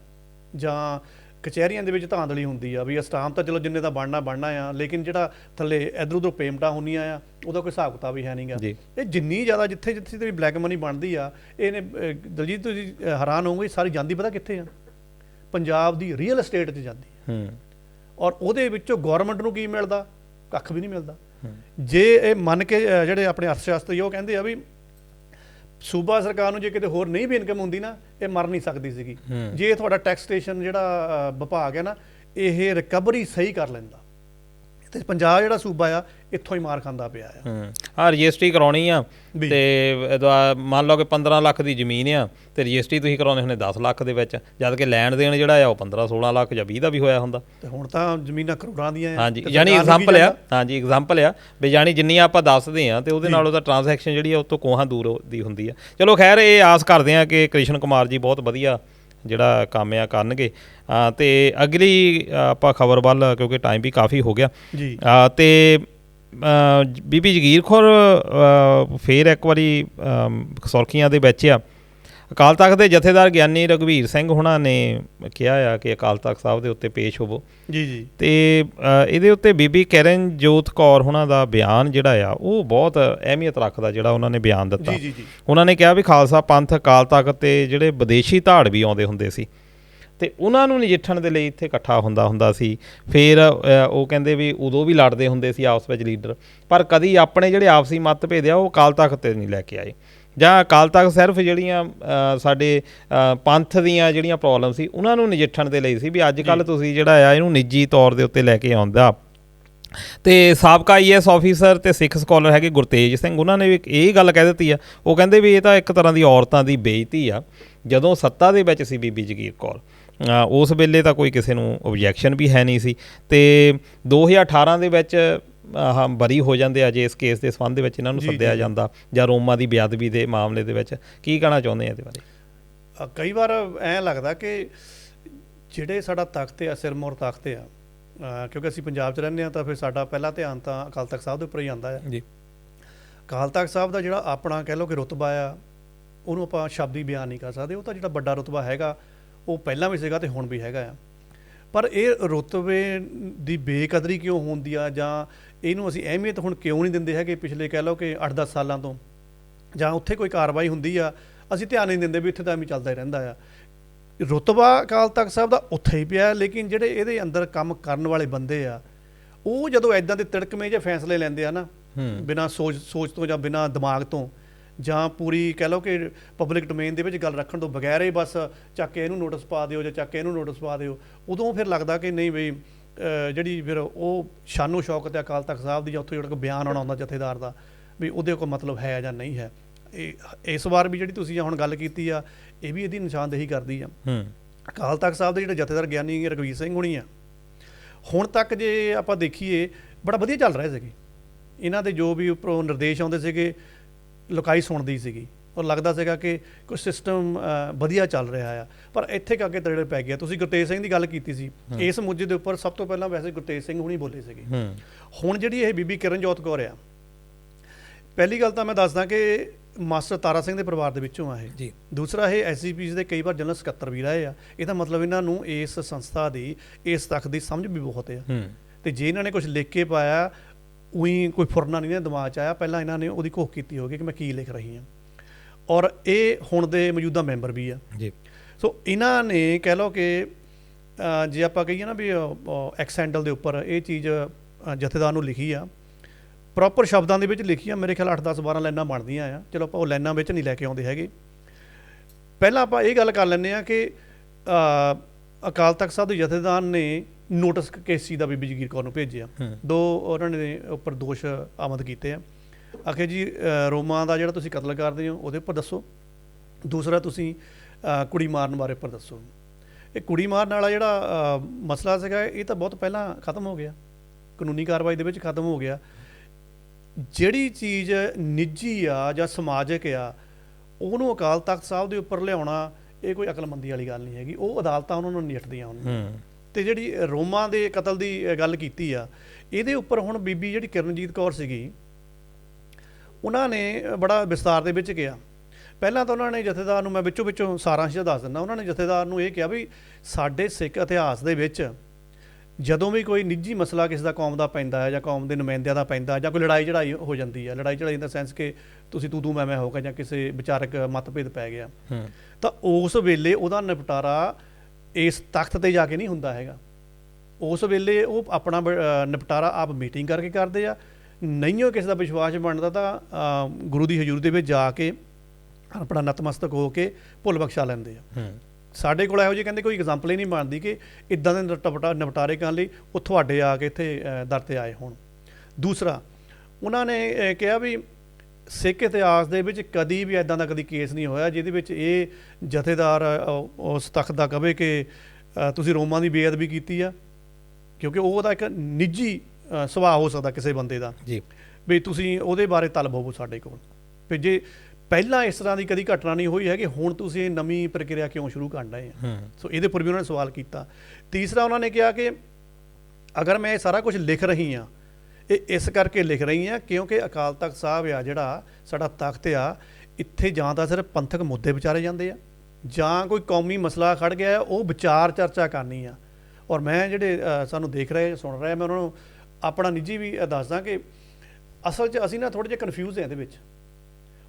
ਜਾਂ ਕਚਹਿਰੀਆਂ ਦੇ ਵਿੱਚ ਧਾਂਦਲੀ ਹੁੰਦੀ ਆ ਵੀ ਅਸਟਾਮ ਤਾਂ ਚਲੋ ਜਿੰਨੇ ਦਾ ਬਣਨਾ ਬਣਨਾ ਆ ਲੇਕਿਨ ਜਿਹੜਾ ਥੱਲੇ ਇਧਰ ਉਧਰ ਪੇਮੈਂਟਾਂ ਹੁੰਦੀਆਂ ਆ ਉਹਦਾ ਕੋਈ ਹਿਸਾਬ ਕਿਤਾਬ ਵੀ ਹੈ ਨਹੀਂਗਾ। ਇਹ ਜਿੰਨੀ ਜ਼ਿਆਦਾ ਜਿੱਥੇ ਜਿੱਥੇ ਤੇ ਬਲੈਕ ਮਨੀ ਬਣਦੀ ਆ ਇਹਨੇ ਦਲਜੀਤ ਤੁਸੀਂ ਹੈਰਾਨ ਹੋਵੋਗੇ ਸਾਰੀ ਜਾਂਦੀ ਪਤਾ ਕਿੱਥੇ ਆ? ਪੰਜਾਬ ਦੀ ਰੀਅਲ ਏਸਟੇਟ 'ਚ ਜਾਂਦੀ। ਹੂੰ। ਔਰ ਉਹਦੇ ਵਿੱਚੋਂ ਗਵਰਨਮੈਂਟ ਨੂੰ ਕੀ ਮਿਲਦਾ? ਕੱਖ ਵੀ ਨਹੀਂ ਮਿਲਦਾ। ਜੇ ਇਹ ਮੰਨ ਕੇ ਜਿਹੜੇ ਆਪਣੇ ਅਰਥ ਸ਼ਾਸਤਰੀ ਉਹ ਕਹਿੰਦੇ ਆ ਵੀ ਸੂਬਾ ਸਰਕਾਰ ਨੂੰ ਜੇ ਕਿਤੇ ਹੋਰ ਨਹੀਂ ਵੀ ਇਨਕਮ ਹੁੰਦੀ ਨਾ ਇਹ ਮਰ ਨਹੀਂ ਸਕਦੀ ਸੀਗੀ। ਜੇ ਤੁਹਾਡਾ ਟੈਕਸਟੇਸ਼ਨ ਜਿਹੜਾ ਵਿਭਾਗ ਹੈ ਨਾ ਇਹ ਰਿਕਵਰੀ ਸਹੀ ਕਰ ਲੈਂਦਾ ਤੇ ਪੰਜਾਬ ਜਿਹੜਾ ਸੂਬਾ ਆ ਇੱਥੋਂ ਹੀ ਮਾਰ ਖਾਂਦਾ ਪਿਆ ਆ। ਹੂੰ। ਰਜਿਸਟਰੀ ਕਰਾਉਣੀ ਆ। ਤੇ ਮੰਨ ਲਓ ਕਿ 15 ਲੱਖ ਦੀ ਜ਼ਮੀਨ ਆ ਤੇ ਰਜਿਸਟਰੀ ਤੁਸੀਂ ਕਰਾਉਂਦੇ ਹੁੰਦੇ 10 ਲੱਖ ਦੇ ਵਿੱਚ ਜਦ ਕਿ ਲੈਣ ਦੇਣ ਜਿਹੜਾ ਆ ਉਹ 15 16 ਲੱਖ ਜਾਂ 20 ਦਾ ਵੀ ਹੋਇਆ ਹੁੰਦਾ। ਤੇ ਹੁਣ ਤਾਂ ਜ਼ਮੀਨਾਂ ਕਰੋੜਾਂ ਦੀਆਂ ਆ। ਹਾਂਜੀ ਯਾਨੀ ਐਗਜ਼ਾਮਪਲ ਆ? ਹਾਂਜੀ ਐਗਜ਼ਾਮਪਲ ਆ ਵੀ ਯਾਨੀ ਜਿੰਨੀਆਂ ਆਪਾਂ ਦੱਸਦੇ ਆ ਤੇ ਉਹਦੇ ਨਾਲ ਉਹਦਾ ਟ੍ਰਾਂਜੈਕਸ਼ਨ ਜਿਹੜੀ ਆ ਉਹ ਤੋਂ ਕੋਹਾਂ ਦੂਰ ਦੀ ਹੁੰਦੀ ਆ। ਚਲੋ ਖੈਰ ਇਹ ਆਸ ਕਰਦੇ ਆ ਕਿ ਕ੍ਰਿਸ਼ਨ ਕੁਮਾਰ ਜੀ ਬਹੁਤ ਵਧੀਆ ਜਿਹੜਾ ਕੰਮ ਆ ਕਰਨਗੇ। ਤੇ ਅਗਲੀ ਆਪਾਂ ਖਬਰ ਵੱਲ ਕਿਉਂਕਿ ਟਾਈਮ ਵੀ ਕਾਫੀ ਹੋ ਗਿਆ। ਜੀ। ਤੇ ਬੀਬੀ ਜਗੀਰ ਖੌਰ ਫੇਰ ਇੱਕ ਵਾਰੀ ਸੁਰਖੀਆਂ ਦੇ ਵਿੱਚ ਆ। ਅਕਾਲ ਤਖਤ ਦੇ ਜਥੇਦਾਰ ਗਿਆਨੀ ਰਘਵੀਰ ਸਿੰਘ ਹੁਣਾਂ ਨੇ ਕਿਹਾ ਆ ਕਿ ਅਕਾਲ ਤਖਤ ਸਾਹਿਬ ਦੇ ਉੱਤੇ ਪੇਸ਼ ਹੋਵੋ। ਜੀ ਜੀ। ਤੇ ਇਹਦੇ ਉੱਤੇ ਬੀਬੀ ਕਰਨਜੋਤ ਕੌਰ ਹੁਣਾਂ ਦਾ ਬਿਆਨ ਜਿਹੜਾ ਆ ਉਹ ਬਹੁਤ ਅਹਿਮੀਅਤ ਰੱਖਦਾ ਜਿਹੜਾ ਉਹਨਾਂ ਨੇ ਬਿਆਨ ਦਿੱਤਾ। ਜੀ ਜੀ ਜੀ। ਉਹਨਾਂ ਨੇ ਕਿਹਾ ਵੀ ਖਾਲਸਾ ਪੰਥ ਅਕਾਲ ਤਖਤ ਤੇ ਜਿਹੜੇ ਵਿਦੇਸ਼ੀ ਧਾੜ ਵੀ ਆਉਂਦੇ ਹੁੰਦੇ ਸੀ। ਤੇ ਉਹਨਾਂ ਨੂੰ ਨਜਿੱਠਣ ਦੇ ਲਈ ਇੱਥੇ ਇਕੱਠਾ ਹੁੰਦਾ ਹੁੰਦਾ ਸੀ। ਫਿਰ ਉਹ ਕਹਿੰਦੇ ਵੀ ਉਦੋਂ ਵੀ ਲੜਦੇ ਹੁੰਦੇ ਸੀ ਆਪਸ ਵਿੱਚ ਲੀਡਰ। ਪਰ ਕਦੀ ਆਪਣੇ ਜਿਹੜੇ ਆਪਸੀ ਮਤਭੇਦ ਆ ਉਹ ਅਕਾਲ ਤਖਤ ਤੇ ਨਹੀਂ ਲੈ ਕੇ ਆਏ। ਜਾਂ ਅਕਾਲ ਤਖਤ ਸਿਰਫ ਜਿਹੜੀਆਂ ਸਾਡੇ ਪੰਥ ਦੀਆਂ ਜਿਹੜੀਆਂ ਪ੍ਰੋਬਲਮ ਸੀ ਉਹਨਾਂ ਨੂੰ ਨਜਿੱਠਣ ਦੇ ਲਈ ਸੀ ਵੀ ਅੱਜ ਕੱਲ ਤੁਸੀਂ ਜਿਹੜਾ ਆ ਇਹਨੂੰ ਨਿੱਜੀ ਤੌਰ ਦੇ ਉੱਤੇ ਲੈ ਕੇ ਆਉਂਦਾ। ਤੇ ਸਾਬਕਾ ਆਈਐਸ ਆਫੀਸਰ ਤੇ ਸਿੱਖ ਸਕਾਲਰ ਹੈਗੇ ਗੁਰਤੇਜ ਸਿੰਘ ਉਹਨਾਂ ਨੇ ਵੀ ਇਹ ਗੱਲ ਕਹਿ ਦਿੱਤੀ ਆ। ਉਹ ਕਹਿੰਦੇ ਵੀ ਇਹ ਤਾਂ ਇੱਕ ਤਰ੍ਹਾਂ ਦੀ ਔਰਤਾਂ ਦੀ ਬੇਇੱਜ਼ਤੀ ਆ। ਜਦੋਂ ਸੱਤਾ ਦੇ ਵਿੱਚ ਸੀ ਬੀਬੀ ਜਗੀਰ ਕੌਰ ਉਸ ਵੇਲੇ ਤਾਂ ਕੋਈ ਕਿਸੇ ਨੂੰ ਆਬਜੈਕਸ਼ਨ ਵੀ ਹੈ ਨਹੀਂ ਸੀ। ਤੇ 2018 ਦੇ ਵਿੱਚ ਆਹ ਬਰੀ ਹੋ ਜਾਂਦੇ ਆ ਜੇ ਇਸ ਕੇਸ ਦੇ ਸੰਬੰਧ ਦੇ ਵਿੱਚ ਇਹਨਾਂ ਨੂੰ ਸੱਦਿਆ। ਜਾਂਦਾ ਜਾਂ ਰੋਮਾ ਦੀ ਬੇਅਦਬੀ ਦੇ ਮਾਮਲੇ ਦੇ ਵਿੱਚ। ਕੀ ਕਹਿਣਾ ਚਾਹੁੰਦੇ ਆ ਇਹਦੇ ਬਾਰੇ? ਕਈ ਵਾਰ ਐਂ ਲੱਗਦਾ ਕਿ ਜਿਹੜੇ ਸਾਡਾ ਤਖਤ ਆ ਸਿਰਮੌਰ ਤਖਤ ਆ ਕਿਉਂਕਿ ਅਸੀਂ ਪੰਜਾਬ 'ਚ ਰਹਿੰਦੇ ਆ ਤਾਂ ਫਿਰ ਸਾਡਾ ਪਹਿਲਾ ਧਿਆਨ ਤਾਂ ਅਕਾਲ ਤਖਤ ਸਾਹਿਬ ਦੇ ਉੱਪਰ ਹੀ ਆਉਂਦਾ ਆ। ਜੀ। ਅਕਾਲ ਤਖਤ ਸਾਹਿਬ ਦਾ ਜਿਹੜਾ ਆਪਣਾ ਕਹਿ ਲਓ ਕਿ ਰੁਤਬਾ ਆ ਉਹਨੂੰ ਆਪਾਂ ਸ਼ਬਦੀ ਬਿਆਨ ਨਹੀਂ ਕਰ ਸਕਦੇ। ਉਹ ਤਾਂ ਜਿਹੜਾ ਵੱਡਾ ਰੁਤਬਾ ਹੈਗਾ ਉਹ ਪਹਿਲਾਂ ਵੀ ਸੀਗਾ ਤੇ ਹੁਣ ਵੀ ਹੈਗਾ ਆ। ਪਰ ਇਹ ਰੁਤਬੇ ਦੀ ਬੇਕਦਰੀ ਕਿਉਂ ਹੁੰਦੀ ਆ ਜਾਂ ਇਹਨੂੰ ਅਸੀਂ ਅਹਿਮੀਅਤ ਹੁਣ ਕਿਉਂ ਨਹੀਂ ਦਿੰਦੇ ਹੈਗੇ ਪਿਛਲੇ ਕਹਿ ਲਓ ਕਿ 8-10 ਸਾਲਾਂ ਤੋਂ? ਜਾਂ ਉੱਥੇ ਕੋਈ ਕਾਰਵਾਈ ਹੁੰਦੀ ਆ ਅਸੀਂ ਧਿਆਨ ਨਹੀਂ ਦਿੰਦੇ ਵੀ ਇੱਥੇ ਤਾਂ ਐਵੇਂ ਚੱਲਦਾ ਹੀ ਰਹਿੰਦਾ ਆ। ਰੁਤਬਾ ਅਕਾਲ ਤਖਤ ਸਾਹਿਬ ਦਾ ਉੱਥੇ ਹੀ ਪਿਆ ਲੇਕਿਨ ਜਿਹੜੇ ਇਹਦੇ ਅੰਦਰ ਕੰਮ ਕਰਨ ਵਾਲੇ ਬੰਦੇ ਆ ਉਹ ਜਦੋਂ ਐਦਾਂ ਦੇ ਤਿੜਕਵੇਂ ਜਿਹੇ ਫੈਸਲੇ ਲੈਂਦੇ ਆ ਨਾ ਬਿਨਾਂ ਸੋਚ ਸੋਚ ਤੋਂ ਜਾਂ ਬਿਨਾਂ ਦਿਮਾਗ ਤੋਂ ਜਾਂ ਪੂਰੀ ਕਹਿ ਲਓ ਕਿ ਪਬਲਿਕ ਡੋਮੇਨ ਦੇ ਵਿੱਚ ਗੱਲ ਰੱਖਣ ਤੋਂ ਬਗੈਰ ਹੀ ਬਸ ਚੱਕ ਕੇ ਇਹਨੂੰ ਨੋਟਿਸ ਪਾ ਦਿਓ ਜਾਂ ਚੱਕ ਕੇ ਇਹਨੂੰ ਨੋਟਿਸ ਪਾ ਦਿਓ ਉਦੋਂ ਫਿਰ ਲੱਗਦਾ ਕਿ ਨਹੀਂ ਬਈ ਜਿਹੜੀ ਫਿਰ ਉਹ ਸ਼ਾਨੋ ਸ਼ੌਕਤ ਹੈ ਅਕਾਲ ਤਖਤ ਸਾਹਿਬ ਦੀ ਜਾਂ ਉੱਥੇ ਜਿਹੜਾ ਬਿਆਨ ਆਉਣਾ ਹੁੰਦਾ ਜਥੇਦਾਰ ਦਾ ਵੀ ਉਹਦੇ ਕੋਈ ਮਤਲਬ ਹੈ ਜਾਂ ਨਹੀਂ ਹੈ। ਇਹ ਇਸ ਵਾਰ ਵੀ ਜਿਹੜੀ ਤੁਸੀਂ ਹੁਣ ਗੱਲ ਕੀਤੀ ਆ ਇਹ ਵੀ ਇਹਦੀ ਨਿਸ਼ਾਨਦੇਹੀ ਕਰਦੀ ਆ। ਹੂੰ। ਅਕਾਲ ਤਖਤ ਸਾਹਿਬ ਦੇ ਜਿਹੜੇ ਜਥੇਦਾਰ ਗਿਆਨੀ ਰਘਵੀਰ ਸਿੰਘ ਹੁਣੀ ਆ ਹੁਣ ਤੱਕ ਜੇ ਆਪਾਂ ਦੇਖੀਏ ਬੜਾ ਵਧੀਆ ਚੱਲ ਰਿਹਾ ਸੀਗੇ। ਇਹਨਾਂ ਦੇ ਜੋ ਵੀ ਉੱਪਰੋਂ ਨਿਰਦੇਸ਼ ਆਉਂਦੇ ਸੀਗੇ ਲੁਕਾਈ ਸੁਣਦੀ ਸੀਗੀ। ਔਰ ਲੱਗਦਾ ਸੀਗਾ ਕਿ ਕੋਈ ਸਿਸਟਮ ਵਧੀਆ ਚੱਲ ਰਿਹਾ ਆ। ਪਰ ਇੱਥੇ ਕਿ ਅੱਗੇ ਤੜੇ ਪੈ ਗਿਆ ਤੁਸੀਂ ਗੁਰਤੇਜ ਸਿੰਘ ਦੀ ਗੱਲ ਕੀਤੀ ਸੀ। ਇਸ ਮੁੱਦੇ ਦੇ ਉੱਪਰ ਸਭ ਤੋਂ ਪਹਿਲਾਂ ਵੈਸੇ ਗੁਰਤੇਜ ਸਿੰਘ ਹੁਣੀ ਬੋਲੇ ਸੀਗੇ। ਹੁਣ ਜਿਹੜੀ ਇਹ ਬੀਬੀ ਕਿਰਨਜੋਤ ਕੌਰ ਆ ਪਹਿਲੀ ਗੱਲ ਤਾਂ ਮੈਂ ਦੱਸਦਾ ਕਿ ਮਾਸਟਰ ਤਾਰਾ ਸਿੰਘ ਦੇ ਪਰਿਵਾਰ ਦੇ ਵਿੱਚੋਂ ਆ ਇਹ। ਜੀ। ਦੂਸਰਾ ਇਹ ਐਸਜੀਪੀ ਦੇ ਕਈ ਵਾਰ ਜਨਰਲ ਸਕੱਤਰ ਵੀ ਰਹੇ ਆ। ਇਹਦਾ ਮਤਲਬ ਇਹਨਾਂ ਨੂੰ ਇਸ ਸੰਸਥਾ ਦੀ ਇਸ ਤੱਕ ਦੀ ਸਮਝ ਵੀ ਬਹੁਤ ਆ। ਤੇ ਜੇ ਇਹਨਾਂ ਨੇ ਕੁਝ ਲਿਖ ਕੇ ਪਾਇਆ ਉਹੀ ਕੋਈ ਫੁਰਨਾ ਨਹੀਂ ਨਾ ਦਿਮਾਗ 'ਚ ਆਇਆ। ਪਹਿਲਾਂ ਇਹਨਾਂ ਨੇ ਉਹਦੀ ਘੋਖ ਕੀਤੀ ਹੋਗੀ ਕਿ ਮੈਂ ਕੀ ਲਿਖ ਰਹੀ ਹਾਂ। ਔਰ ਇਹ ਹੁਣ ਦੇ ਮੌਜੂਦਾ ਮੈਂਬਰ ਵੀ ਆ। ਜੀ। ਸੋ ਇਹਨਾਂ ਨੇ ਕਹਿ ਲਓ ਕਿ ਜੇ ਆਪਾਂ ਕਹੀਏ ਨਾ ਵੀ ਐਕਸ ਹੈਂਡਲ ਦੇ ਉੱਪਰ ਇਹ ਚੀਜ਼ ਜਥੇਦਾਰ ਨੂੰ ਲਿਖੀ ਆ। ਪ੍ਰੋਪਰ ਸ਼ਬਦਾਂ ਦੇ ਵਿੱਚ ਲਿਖੀ ਆ। ਮੇਰੇ ਖਿਆਲ 8 10 12 ਲਾਈਨਾਂ ਬਣਦੀਆਂ ਆ। ਚਲੋ ਆਪਾਂ ਉਹ ਲਾਈਨਾਂ ਵਿੱਚ ਨਹੀਂ ਲੈ ਕੇ ਆਉਂਦੇ ਹੈਗੇ। ਪਹਿਲਾਂ ਆਪਾਂ ਇਹ ਗੱਲ ਕਰ ਲੈਂਦੇ ਆ ਕਿ ਅਕਾਲ ਤਖਤ ਸਾਹਿਬ ਦੇ ਜਥੇਦਾਰ ਨੇ ਨੋਟਿਸ ਕਿਸ ਦਾ ਬੀਬੀ ਜਗੀਰ ਕੌਰ ਨੂੰ ਭੇਜਿਆ ਦੋ ਉਹਨਾਂ ਨੇ ਉੱਪਰ ਦੋਸ਼ ਆਮਦ ਕੀਤੇ ਆ। ਆਖੇ ਜੀ ਰੋਮਾਂ ਦਾ ਜਿਹੜਾ ਤੁਸੀਂ ਕਤਲ ਕਰਦੇ ਹੋ ਉਹਦੇ ਉੱਪਰ ਦੱਸੋ। ਦੂਸਰਾ ਤੁਸੀਂ ਕੁੜੀ ਮਾਰਨ ਬਾਰੇ ਉੱਪਰ ਦੱਸੋ। ਇਹ ਕੁੜੀ ਮਾਰਨ ਵਾਲਾ ਜਿਹੜਾ ਮਸਲਾ ਸੀਗਾ ਇਹ ਤਾਂ ਬਹੁਤ ਪਹਿਲਾਂ ਖਤਮ ਹੋ ਗਿਆ। ਕਾਨੂੰਨੀ ਕਾਰਵਾਈ ਦੇ ਵਿੱਚ ਖਤਮ ਹੋ ਗਿਆ। ਜਿਹੜੀ ਚੀਜ਼ ਨਿੱਜੀ ਆ ਜਾਂ ਸਮਾਜਿਕ ਆ ਉਹਨੂੰ ਅਕਾਲ ਤਖਤ ਸਾਹਿਬ ਦੇ ਉੱਪਰ ਲਿਆਉਣਾ ਇਹ ਕੋਈ ਅਕਲਮੰਦੀ ਵਾਲੀ ਗੱਲ ਨਹੀਂ ਹੈਗੀ। ਉਹ ਅਦਾਲਤਾਂ ਉਹਨਾਂ ਨੂੰ ਨਿਪਟਦੀਆਂ ਉਹਨਾਂ ਤੇ ਜਿਹੜੀ ਰੋਮਾ ਦੇ ਕਤਲ ਦੀ ਗੱਲ ਕੀਤੀ ਆ ਇਹਦੇ ਉੱਪਰ ਹੁਣ ਬੀਬੀ ਜਿਹੜੀ ਕਿਰਨਜੀਤ ਕੌਰ ਸੀਗੀ ਉਹਨਾਂ ਨੇ ਬੜਾ ਵਿਸਤਾਰ ਦੇ ਵਿੱਚ ਕਿਹਾ। ਪਹਿਲਾਂ ਤਾਂ ਉਹਨਾਂ ਨੇ ਜਥੇਦਾਰ ਨੂੰ ਮੈਂ ਵਿੱਚੋਂ ਵਿੱਚੋਂ ਸਾਰਾਂਸ਼ ਦੱਸ ਦਿੰਦਾ ਉਹਨਾਂ ਨੇ ਜਥੇਦਾਰ ਨੂੰ ਇਹ ਕਿਹਾ ਵੀ ਸਾਡੇ ਸਿੱਖ ਇਤਿਹਾਸ ਦੇ ਵਿੱਚ ਜਦੋਂ ਵੀ ਕੋਈ ਨਿੱਜੀ ਮਸਲਾ ਕਿਸੇ ਦਾ ਕੌਮ ਦਾ ਪੈਂਦਾ ਹੈ ਜਾਂ ਕੌਮ ਦੇ ਨੁਮਾਇੰਦਿਆਂ ਦਾ ਪੈਂਦਾ ਜਾਂ ਕੋਈ ਲੜਾਈ ਚੜਾਈ ਹੋ ਜਾਂਦੀ ਹੈ ਲੜਾਈ ਇਨ ਦਾ ਸੈਂਸ ਕਿ ਤੁਸੀਂ ਤੂੰ ਤੂੰ ਮੈਂ ਮੈਂ ਹੋ ਗਿਆ ਜਾਂ ਕਿਸੇ ਵਿਚਾਰਕ ਮਤਭੇਦ ਪੈ ਗਿਆ ਤਾਂ ਉਸ ਵੇਲੇ ਉਹਦਾ ਨਿਪਟਾਰਾ ਇਸ ਤਖਤ ਤੇ ਜਾ ਕੇ ਨਹੀਂ ਹੁੰਦਾ ਹੈਗਾ। ਉਸ ਵੇਲੇ ਉਹ ਆਪਣਾ ਨਿਪਟਾਰਾ ਆਪ ਮੀਟਿੰਗ ਕਰਕੇ ਕਰਦੇ ਆ। ਨਹੀਂ ਉਹ ਕਿਸੇ ਦਾ ਵਿਸ਼ਵਾਸ ਬਣਦਾ ਤਾਂ ਗੁਰੂ ਦੀ ਹਜ਼ੂਰੀ ਦੇ ਵਿੱਚ ਜਾ ਕੇ ਆਪਣਾ ਨਤਮਸਤਕ ਹੋ ਕੇ ਭੁੱਲ ਬਖਸ਼ਾ ਲੈਂਦੇ ਆ। ਸਾਡੇ ਕੋਲ ਇਹੋ ਜਿਹੀ ਕਹਿੰਦੇ ਕੋਈ ਐਗਜ਼ਾਮਪਲ ਹੀ ਨਹੀਂ ਬਣਦੀ ਕਿ ਇਦਾਂ ਦੇ ਨਿਪਟਾ ਨਿਪਟਾਰੇ ਕਰਨ ਲਈ ਉਹ ਤੁਹਾਡੇ ਆ ਕੇ ਇੱਥੇ ਦਰ ਤੇ ਆਏ ਹੋਣ। ਦੂਸਰਾ ਉਹਨਾਂ ਨੇ ਕਿਹਾ ਵੀ ਸਿੱਖ ਇਤਿਹਾਸ ਦੇ ਵਿੱਚ ਕਦੀ ਵੀ ਇਦਾਂ ਦਾ ਕਦੀ ਕੇਸ ਨਹੀਂ ਹੋਇਆ ਜਿਹਦੇ ਵਿੱਚ ਇਹ ਜਥੇਦਾਰ ਉਸ ਤਖਤ ਦਾ ਕਵੇ ਕਿ ਤੁਸੀਂ ਰੋਮਾਂ ਦੀ ਬੇਅਦਬੀ ਕੀਤੀ ਆ ਕਿਉਂਕਿ ਉਹ ਉਹਦਾ ਇੱਕ ਨਿੱਜੀ ਸੁਭਾਅ ਹੋ ਸਕਦਾ ਕਿਸੇ ਬੰਦੇ ਦਾ। ਜੀ। ਵੀ ਤੁਸੀਂ ਉਹਦੇ ਬਾਰੇ ਤਲਬ ਹੋਵੋ ਸਾਡੇ ਕੋਲ। ਵੀ ਜੇ ਪਹਿਲਾਂ ਇਸ ਤਰ੍ਹਾਂ ਦੀ ਕਦੀ ਘਟਨਾ ਨਹੀਂ ਹੋਈ ਹੈ ਕਿ ਹੁਣ ਤੁਸੀਂ ਇਹ ਨਵੀਂ ਪ੍ਰਕਿਰਿਆ ਕਿਉਂ ਸ਼ੁਰੂ ਕਰਨ ਡਏ ਆ? ਹੂੰ। ਸੋ ਇਹਦੇ ਪਰ ਵੀ ਉਹਨਾਂ ਨੇ ਸਵਾਲ ਕੀਤਾ। ਤੀਸਰਾ ਉਹਨਾਂ ਨੇ ਕਿਹਾ ਕਿ ਅਗਰ ਮੈਂ ਇਹ ਸਾਰਾ ਕੁਝ ਲਿਖ ਰਹੀ ਆ ਇਹ ਇਸ ਕਰਕੇ ਲਿਖ ਰਹੀ ਆ ਕਿਉਂਕਿ ਅਕਾਲ ਤਖਤ ਸਾਹਿਬ ਆ ਜਿਹੜਾ ਸਾਡਾ ਤਖਤ ਆ ਇੱਥੇ ਜਾਂ ਤਾਂ ਸਿਰਫ ਪੰਥਕ ਮੁੱਦੇ ਵਿਚਾਰੇ ਜਾਂਦੇ ਆ ਜਾਂ ਕੋਈ ਕੌਮੀ ਮਸਲਾ ਖੜ ਗਿਆ ਹੈ, ਉਹ ਵਿਚਾਰ ਚਰਚਾ ਕਰਨੀ ਆ। ਔਰ ਮੈਂ ਜਿਹੜੇ ਸਾਨੂੰ ਦੇਖ ਰਹੇ ਸੁਣ ਰਹੇ ਮੈਂ ਉਹਨਾਂ ਨੂੰ ਆਪਣਾ ਨਿੱਜੀ ਵੀ ਦੱਸਦਾ ਕਿ ਅਸਲ 'ਚ ਅਸੀਂ ਨਾ ਥੋੜੇ ਜਿਹਾ ਕਨਫਿਊਜ਼ ਹਾਂ ਇਹਦੇ ਵਿੱਚ।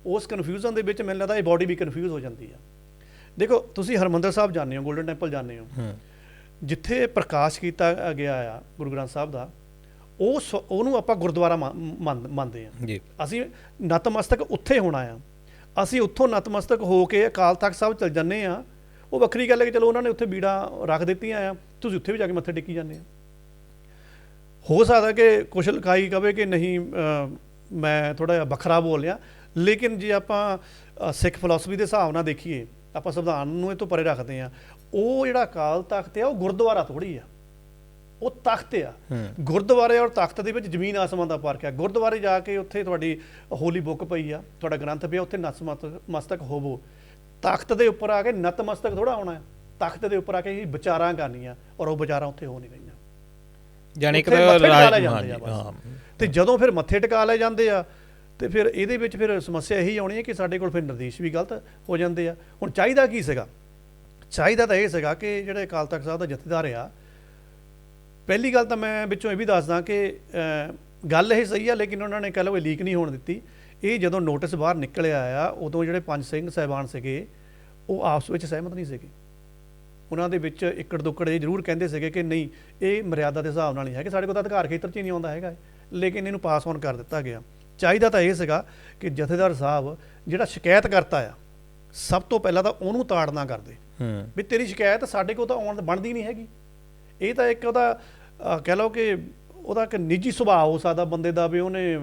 ਉਸ ਕਨਫਿਊਜ਼ਨ ਦੇ ਵਿੱਚ ਮੈਨੂੰ ਲੱਗਦਾ ਇਹ ਬਾਡੀ ਵੀ ਕਨਫਿਊਜ਼ ਹੋ ਜਾਂਦੀ ਆ। ਦੇਖੋ ਤੁਸੀਂ ਹਰਮੰਦਰ ਸਾਹਿਬ ਜਾਂਦੇ ਹੋ 골ਡਨ ਟੈਂਪਲ ਜਾਂਦੇ ਹੋ। ਹੂੰ। ਜਿੱਥੇ ਪ੍ਰਕਾਸ਼ ਕੀਤਾ ਗਿਆ ਆ ਗੁਰੂ ਗ੍ਰੰਥ ਸਾਹਿਬ ਦਾ ਉਹ ਸ- ਉਹਨੂੰ ਆਪਾਂ ਗੁਰਦੁਆਰਾ ਮੰਨ- ਮੰਨ- ਮੰਨਦੇ ਆ ਜੀ। ਅਸੀਂ ਨਤਮਸਤਕ ਉੱਥੇ ਹੋਣਾ ਆ। ਅਸੀਂ ਉੱਥੋਂ ਨਤਮਸਤਕ ਹੋ ਕੇ ਅਕਾਲ ਤਖਤ ਸਾਹਿਬ ਚਲ ਜੰਨੇ ਆ ਉਹ ਵੱਖਰੀ ਗੱਲ ਹੈ ਕਿ ਚਲੋ ਉਹਨਾਂ ਨੇ ਉੱਥੇ ਬੀੜਾ ਰੱਖ ਦਿੱਤੀਆਂ ਆ। ਤੁਸੀਂ ਉੱਥੇ ਵੀ ਜਾ ਕੇ ਮੱਥੇ ਟੇਕੀ ਜਾਂਦੇ ਆ। ਹੋ ਸਕਦਾ ਕਿ ਕੁਛ ਲਕਾਈ ਕਵੇ ਕਿ ਨਹੀਂ ਮੈਂ ਥੋੜਾ ਜਿਹਾ ਵੱਖਰਾ ਬੋਲ ਲਿਆ ਲੇਕਿਨ ਜੇ ਆਪਾਂ ਅ, ਸਿੱਖ ਫਿਲਾਸਫੀ ਦੇ ਹਿਸਾਬ ਨਾਲ ਦੇਖੀਏ ਆਪਾਂ ਸੰਵਿਧਾਨ ਨੂੰ ਇਹ ਤੋਂ ਪਰੇ ਰੱਖਦੇ ਆ ਉਹ ਜਿਹੜਾ ਅਕਾਲ ਤਖਤ ਆ ਉਹ ਗੁਰਦੁਆਰਾ ਥੋੜੀ ਆ। ਉਹ ਤਖਤ ਆ। ਗੁਰਦੁਆਰੇ ਔਰ ਤਖਤ ਦੇ ਵਿੱਚ ਜ਼ਮੀਨ ਆਸਮਾਨ ਦਾ ਫ਼ਰਕ ਹੈ ਗੁਰਦੁਆਰੇ ਜਾ ਕੇ ਉੱਥੇ ਤੁਹਾਡੀ ਹੋਲੀ ਬੁੱਕ ਪਈ ਆ ਤੁਹਾਡਾ ਗ੍ਰੰਥ ਪਿਆ ਉੱਥੇ ਨਤਮਸਤਕ ਮਸਤਕ ਹੋਵੋ। ਤਖਤ ਦੇ ਉੱਪਰ ਆ ਕੇ ਨਤਮਸਤਕ ਥੋੜਾ ਹੋਣਾ ਹੈ। ਤਖਤ ਦੇ ਉੱਪਰ ਆ ਕੇ ਵਿਚਾਰਾਂ ਕਰਨੀਆਂ ਔਰ ਉਹ ਵਿਚਾਰਾਂ ਉੱਥੇ ਹੋ ਨਹੀਂ ਰਹੀਆਂ ਜਾਣੀ ਕਿ ਆ। ਹਾਂ। ਤੇ ਜਦੋਂ ਫਿਰ ਮੱਥੇ ਟਿਕਾ ਲਏ ਜਾਂਦੇ ਆ ਤੇ ਫਿਰ ਇਹਦੇ ਵਿੱਚ ਫਿਰ ਸਮੱਸਿਆ ਇਹੀ ਆਉਣੀ ਹੈ ਕਿ ਸਾਡੇ ਕੋਲ ਫਿਰ ਨਿਰਦੇਸ਼ ਵੀ ਗਲਤ ਹੋ ਜਾਂਦੇ ਆ। ਹੁਣ ਚਾਹੀਦਾ ਕੀ ਸੀਗਾ? ਚਾਹੀਦਾ ਤਾਂ ਇਹ ਸੀਗਾ ਕਿ ਜਿਹੜੇ ਅਕਾਲ ਤਖਤ ਸਾਹਿਬ ਦਾ ਜਥੇਦਾਰ ਆ ਪਹਿਲੀ ਗੱਲ ਤਾਂ ਮੈਂ ਵਿੱਚੋਂ ਇਹ ਵੀ ਦੱਸਦਾ ਕਿ ਗੱਲ ਇਹ ਸਹੀ ਆ ਲੇਕਿਨ ਉਹਨਾਂ ਨੇ ਕਹਿ ਲਓ ਲੀਕ ਨਹੀਂ ਹੋਣ ਦਿੱਤੀ। ਇਹ ਜਦੋਂ ਨੋਟਿਸ ਬਾਹਰ ਨਿਕਲਿਆ ਆ ਉਦੋਂ ਜਿਹੜੇ ਪੰਜ ਸਿੰਘ ਸਾਹਿਬਾਨ ਸੀਗੇ ਉਹ ਆਪਸ ਵਿੱਚ ਸਹਿਮਤ ਨਹੀਂ ਸੀਗੇ। ਉਹਨਾਂ ਦੇ ਵਿੱਚ ਇੱਕੜ ਦੁੱਕੜ ਇਹ ਜ਼ਰੂਰ ਕਹਿੰਦੇ ਸੀਗੇ ਕਿ ਨਹੀਂ ਇਹ ਮਰਿਆਦਾ ਦੇ ਹਿਸਾਬ ਨਾਲ ਨਹੀਂ ਹੈ ਕਿ ਸਾਡੇ ਕੋਲ ਤਾਂ ਅਧਿਕਾਰ ਖੇਤਰ 'ਚ ਹੀ ਨਹੀਂ ਆਉਂਦਾ ਹੈਗਾ। ਲੇਕਿਨ ਇਹਨੂੰ ਪਾਸ ਔਨ ਕਰ ਦਿੱਤਾ ਗਿਆ। ਚਾਹੀਦਾ ਤਾਂ ਇਹ ਸੀਗਾ ਕਿ ਜਥੇਦਾਰ ਸਾਹਿਬ ਜਿਹੜਾ ਸ਼ਿਕਾਇਤ ਕਰਤਾ ਆ ਸਭ ਤੋਂ ਪਹਿਲਾਂ ਤਾਂ ਉਹਨੂੰ ਤਾੜਨਾ ਕਰਦੇ। ਵੀ ਤੇਰੀ ਸ਼ਿਕਾਇਤ ਸਾਡੇ ਕੋਲ ਤਾਂ ਆਉਣ ਬਣਦੀ ਨਹੀਂ ਹੈਗੀ। ਇਹ ਤਾਂ ਇੱਕ ਉਹਦਾ ਕਹਿ ਲਓ ਕਿ ਉਹਦਾ ਇੱਕ ਨਿੱਜੀ ਸੁਭਾਅ ਹੋ ਸਕਦਾ ਬੰਦੇ ਦਾ ਵੀ ਉਹਨੇ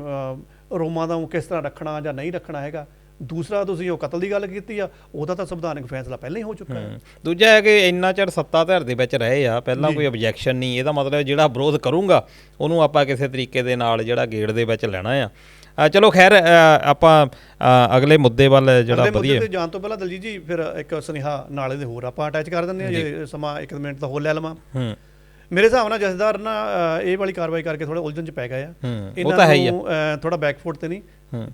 ਰੋਮਾਂ ਦਾ ਕਿਸ ਤਰ੍ਹਾਂ ਰੱਖਣਾ ਜਾਂ ਨਹੀਂ ਰੱਖਣਾ ਹੈਗਾ। ਦੂਸਰਾ ਤੁਸੀਂ ਉਹ ਕਤਲ ਦੀ ਗੱਲ ਕੀਤੀ ਆ ਉਹਦਾ ਤਾਂ ਸੰਵਿਧਾਨਕ ਫੈਸਲਾ ਪਹਿਲਾਂ ਹੀ ਹੋ ਚੁੱਕਾ ਹੈ। ਦੂਜਾ ਹੈ ਕਿ ਇੰਨਾ ਚਿਰ ਸੱਤਾ ਧਿਰ ਦੇ ਵਿੱਚ ਰਹੇ ਆ ਪਹਿਲਾਂ ਕੋਈ ਆਬਜੈਕਸ਼ਨ ਨਹੀਂ ਇਹਦਾ ਮਤਲਬ ਜਿਹੜਾ ਵਿਰੋਧ ਕਰੂੰਗਾ ਉਹਨੂੰ ਆਪਾਂ ਕਿਸੇ ਤਰੀਕੇ ਦੇ ਨਾਲ ਜਿਹੜਾ ਗੇੜ ਦੇ ਵਿੱਚ ਲੈਣਾ ਆ। ਚਲੋ ਖੈਰ ਆਪਾਂ ਅਗਲੇ ਮੁੱਦੇ ਵੱਲ ਜਿਹੜਾ ਵਧੀਆ ਤੇ ਜਾਣ ਤੋਂ ਪਹਿਲਾਂ ਦਲਜੀਤ ਜੀ ਫਿਰ ਇੱਕ ਸੁਨੇਹਾ ਨਾਲੇ ਦੇ ਹੋਰ ਆਪਾਂ ਅਟੈਚ ਕਰ ਦਿੰਦੇ ਹਾਂ ਜੇ ਸਮਾਂ 1 ਮਿੰਟ ਦਾ ਹੋਰ ਲੈ ਲਵਾਂ। ਹੂੰ। ਮੇਰੇ ਹਿਸਾਬ ਨਾਲ ਜਥੇਦਾਰ ਨਾ ਇਹ ਵਾਲੀ ਕਾਰਵਾਈ ਕਰਕੇ ਥੋੜਾ ਉਲਝਣ ਚ ਪੈ ਗਏ ਆ। ਹੂੰ ਉਹ ਤਾਂ ਹੈ ਹੀ ਆ। ਆ ਥੋੜਾ ਬੈਕਫੁੱਟ ਤੇ ਨਹੀਂ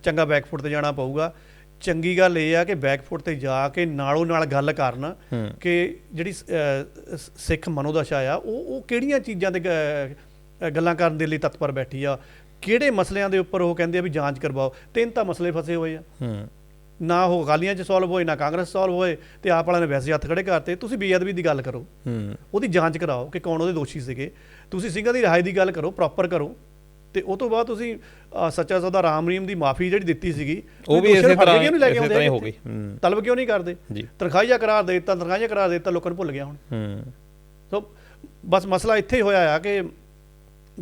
ਚੰਗਾ ਬੈਕਫੁੱਟ ਤੇ ਜਾਣਾ ਪਊਗਾ। ਚੰਗੀ ਗੱਲ ਇਹ ਆ ਕਿ ਬੈਕਫੁੱਟ ਤੇ ਜਾ ਕੇ ਨਾਲੋਂ ਨਾਲ ਗੱਲ ਕਰਨ ਕਿ ਜਿਹੜੀ ਅਹ, ਸ- ਸਿੱਖ ਮਨੋਦਸ਼ਾ ਆ ਉਹ ਉਹ ਕਿਹੜੀਆਂ ਚੀਜ਼ਾਂ ਤੇ ਗ- ਗੱਲਾਂ ਕਰਨ ਦੇ ਲਈ ਤਤਪਰ ਬੈਠੀ ਆ? ਕਿਹੜੇ ਮਸਲਿਆਂ ਦੇ ਉੱਪਰ ਉਹ ਕਹਿੰਦੇ ਆ ਵੀ ਜਾਂਚ ਕਰਵਾਓ? ਤਿੰਨ ਤਾਂ ਮਸਲੇ ਫਸੇ ਹੋਏ ਆ। ਹੂੰ। ਨਾ ਉਹ ਅਕਾਲੀਆਂ 'ਚ ਸੋਲਵ ਹੋਏ ਨਾ ਕਾਂਗਰਸ ਸੋਲਵ ਹੋਏ ਤੇ ਆਪ ਵਾਲਿਆਂ ਨੇ ਵੈਸੇ ਹੱਥ ਖੜੇ ਕਰਤੇ। ਤੁਸੀਂ ਬੇਅਦਬੀ ਦੀ ਗੱਲ ਕਰੋ। ਹੂੰ। ਉਹਦੀ ਜਾਂਚ ਕਰਾਓ ਕਿ ਕੌਣ ਉਹਦੇ ਦੋਸ਼ੀ ਸੀਗੇ। ਤੁਸੀਂ ਸਿੰਘਾਂ ਦੀ ਰਿਹਾਈ ਦੀ ਗੱਲ ਕਰੋ ਪ੍ਰੋਪਰ ਕਰੋ। ਤੇ ਉਹ ਤੋਂ ਬਾਅਦ ਤੁਸੀਂ ਸੱਚਾ ਸੌਦਾ ਰਾਮ ਰੀਮ ਦੀ ਮਾਫੀ ਜਿਹੜੀ ਦਿੱਤੀ ਸੀਗੀ ਉਹ ਵੀ ਇਸੇ ਤਰ੍ਹਾਂ ਕਿਉਂ ਨਹੀਂ ਲੈ ਕੇ ਇਸੇ ਆਉਂਦੇ? ਤਰ੍ਹਾਂ ਹੀ ਹੋ? ਗਈ। ਹੂੰ। ਤਲਬ ਕਿਉਂ ਨਹੀਂ ਕਰਦੇ? ਤਨਖਾਹੀਆ ਕਰਾਰ ਦੇ ਦਿੱਤਾ ਤਨਖਾਹੀਆ ਕਰਾਰ ਦੇ ਦਿੱਤਾ ਲੋਕਾਂ ਨੂੰ ਭੁੱਲ ਗਿਆ ਹੁਣ। ਹੂੰ। ਸੋ ਬਸ ਮਸਲਾ ਇੱਥੇ ਹੀ ਹੋਇਆ ਆ ਕਿ